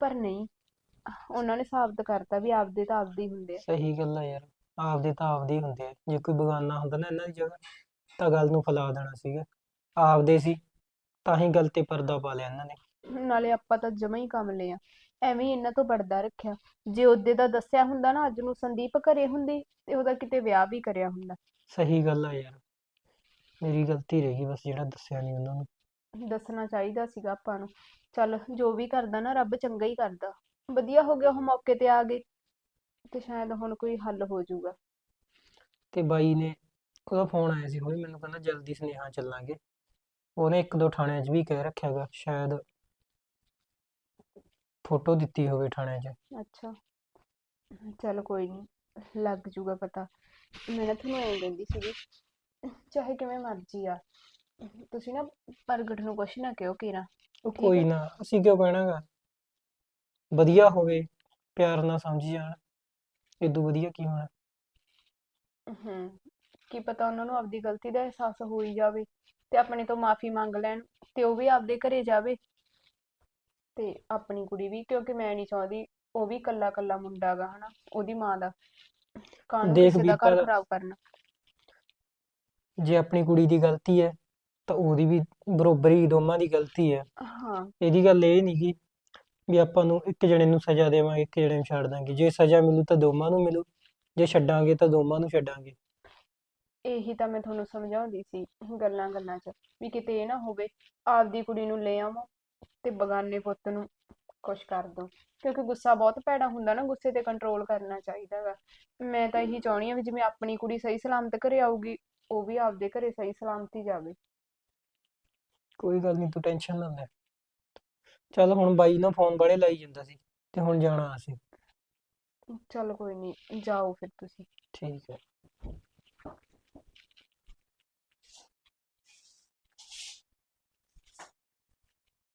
ਪਰ ਨਹੀਂ। ਉਹਨਾਂ ਨੇ ਸਾਬਤ ਕਰਤਾ ਵੀ ਆਪਦੇ ਤਾਂ ਆਪਦੇ ਹੀ ਹੁੰਦੇ ਆ।
ਸਹੀ ਗੱਲ ਆ ਯਾਰ। ਆਪਦੇ ਤਾਂ ਆਪਦੇ ਹੀ ਹੁੰਦੇ ਆ। ਜੇ ਕੋਈ ਬੇਗਾਨਾ ਹੁੰਦਾ ਨਾ ਇਹਨਾਂ ਦੀ ਜਗ੍ਹਾ ਤਾਂ ਗੱਲ ਨੂੰ ਫੈਲਾ ਦੇਣਾ ਸੀਗਾ। ਆਪਦੇ ਸੀ। ਤਾਂ ਹੀ ਗੱਲ ਤੇ ਪਰਦਾ ਪਾ ਲਿਆ ਇਹਨਾਂ ਨੇ।
ਨਾਲੇ ਆਪਾਂ ਤਾਂ ਜਮਾਂ ਹੀ ਕਮਲੇ ਆ। ਐਵੇਂ ਹੀ ਇਹਨਾਂ ਤੋਂ ਪਰਦਾ ਰੱਖਿਆ। ਜੇ ਉਹਦੇ ਦਾ ਦੱਸਿਆ ਹੁੰਦਾ ਨਾ ਅੱਜ ਨੂੰ ਸੰਦੀਪ ਘਰੇ ਹੁੰਦੀ ਤੇ ਉਹਦਾ ਕਿਤੇ ਵਿਆਹ ਵੀ ਕਰਿਆ ਹੁੰਦਾ।
ਸਹੀ ਗੱਲ ਆ ਯਾਰ। ਮੇਰੀ ਗਲਤੀ ਰਹਿ ਗਈ ਬਸ ਜਿਹੜਾ ਦੱਸਿਆ ਨਹੀਂ ਉਹਨਾਂ ਨੂੰ।
ਦੱਸਣਾ ਚਾਹੀਦਾ ਸੀਗਾ ਆਪਾਂ ਨੂੰ। ਚੱਲ ਜੋ ਵੀ ਕਰਦਾ ਨਾ ਰੱਬ ਚੰਗਾ ਹੀ ਕਰਦਾ। ਵਧੀਆ ਹੋ ਗਿਆ ਉਹ ਮੌਕੇ ਤੇ ਆ ਗਏ ਤੇ ਸ਼ਾਇਦ ਹੁਣ ਕੋਈ ਹੱਲ ਹੋ ਜਾਊਗਾ।
ਤੇ ਬਾਈ ਨੇ ਉਹਦਾ ਫੋਨ ਆਇਆ ਸੀ ਹੁਣੇ ਮੈਨੂੰ ਕਹਿੰਦਾ ਜਲਦੀ ਸੁਨੇਹਾ ਚੱਲਾਂਗੇ। ਉਹਨੇ ਇੱਕ ਦੋ ਥਾਣਿਆਂ 'ਚ ਵੀ ਕਹਿ ਰੱਖਿਆਗਾ ਸ਼ਾਇਦ ਫੋਟੋ ਦਿੱਤੀ ਹੋਵੇ ਥਾਣਿਆਂ 'ਚ।
ਅੱਛਾ। ਚੱਲ ਕੋਈ ਨਹੀਂ ਲੱਗ ਜਾਊਗਾ ਪਤਾ। ਮੈਂ ਨਾ ਤੁਹਾਨੂੰ ਐਂ ਕਹਿੰਦੀ ਸੀਗੀ ਚਾਹੇ ਕਿਵੇਂ ਮਰਜ਼ੀ ਆ ਤੁਸੀਂ ਨਾ ਪ੍ਰਗਟ ਨੂੰ ਕੁਛ ਨਾ ਕਿਹੋ ਕੀਰਾ
ਉਹ
ਠੀਕ
ਕੋਈ
ਹੈ।
ਨਾ ਅਸੀਂ ਕਿਉਂ ਕਹਿਣਾਗਾ? ਵਧੀਆ ਹੋਵੇ ਪਿਆਰ ਨਾਲ ਸਮਝ ਜਾਣ ਇਦੋਂ ਵਧੀਆ ਕੀ ਹੋਣਾ?
ਹੂੰ ਕੀ ਪਤਾ ਉਹਨਾਂ ਨੂੰ ਆਪਦੀ ਗਲਤੀ ਦਾ ਅਹਿਸਾਸ ਹੋ ਹੀ ਜਾਵੇ। ਤੇ ਆਪਣੇ ਤੋਂ ਮਾਫੀ ਮੰਗ ਲੈਣ ਤੇ ਉਹ ਵੀ ਆਪਦੇ ਘਰੇ ਜਾਵੇ। ਤੇ ਆਪਣੀ ਕੁੜੀ ਵੀ ਕਿਉਂਕਿ ਮੈਂ ਨਹੀਂ ਚਾਹੁੰਦੀ ਉਹ ਵੀ ਕੱਲਾ ਕੱਲਾ ਮੁੰਡਾ ਗਾ ਹਨਾ ਉਹਦੀ ਮਾਂ ਦਾ। ਕਾਹਨੂੰ
ਦੇਖ
ਕਿਸੇ ਦਾ ਘਰ
ਵੀਰਪਾਲ,
ਖਰਾਬ ਕਰਨਾ।
ਜੇ ਆਪਣੀ ਕੁੜੀ ਦੀ ਗਲਤੀ ਹੈ ਤਾਂ ਉਹਦੀ ਵੀ ਬਰੋਬਰ ਹੀ ਦੋਵਾਂ ਦੀ ਗਲਤੀ ਹੈ।
ਹਾਂ।
ਇਹਦੀ ਗੱਲ ਇਹ ਨਹੀਂ ਗੀ ਵੀ ਆਪਾਂ ਨੂੰ ਇੱਕ ਜਣੇ ਨੂੰ ਸਜ਼ਾ ਦੇਵਾਂਗੇ ਇੱਕ ਜਣੇ ਨੂੰ ਛੱਡ ਦਾਂਗੇ। ਜੇ ਸਜ਼ਾ ਮਿਲੂ ਤਾਂ ਦੋਵਾਂ ਨੂੰ ਮਿਲੂ ਜੇ ਛੱਡਾਂਗੇ ਤਾਂ ਦੋਵਾਂ ਨੂੰ ਛੱਡਾਂਗੇ।
ਇਹੀ ਤਾਂ ਮੈਂ ਤੁਹਾਨੂੰ ਸਮਝਾਉਂਦੀ ਸੀ ਗੱਲਾਂ ਗੱਲਾਂ 'ਚ ਵੀ ਕਿਤੇ ਇਹ ਨਾ ਹੋਵੇ ਆਪਦੀ ਕੁੜੀ ਨੂੰ ਲੈ ਆਵੋ ਤੇ ਬਗਾਨੇ ਪੁੱਤ ਨੂੰ ਕੁਛ ਕਰ ਦੋ ਕਿਉਂਕਿ ਗੁੱਸਾ ਬਹੁਤ ਭੈੜਾ ਹੁੰਦਾ ਨਾ ਗੁੱਸੇ ਤੇ ਕੰਟਰੋਲ ਕਰਨਾ ਚਾਹੀਦਾ ਗਾ। ਮੈਂ ਤਾਂ ਇਹੀ ਚਾਹੁੰਦੀ ਹਾਂ ਵੀ ਜਿਵੇਂ ਆਪਣੀ ਕੁੜੀ ਸਹੀ ਸਲਾਮਤ ਘਰੇ ਆਊਗੀ ਉਹ ਵੀ ਆਪਦੇ ਘਰੇ ਸਹੀ ਸਲਾਮਤ ਹੀ ਜਾਵੇ।
ਕੋਈ ਗੱਲ ਨਹੀਂ ਤੂੰ ਟੈਨਸ਼ਨ ਨਾ ਲੈ। ਚੱਲ ਹੁਣ ਬਾਈ ਨਾ ਫੋਨ ਬੜੇ ਲਾਈ ਜਾਂਦਾ ਸੀ ਤੇ ਹੁਣ ਜਾਣਾ ਅਸੀਂ।
ਚਲ ਕੋਈ ਨਹੀਂ ਜਾਓ ਫਿਰ ਤੁਸੀਂ।
ਠੀਕ ਹੈ।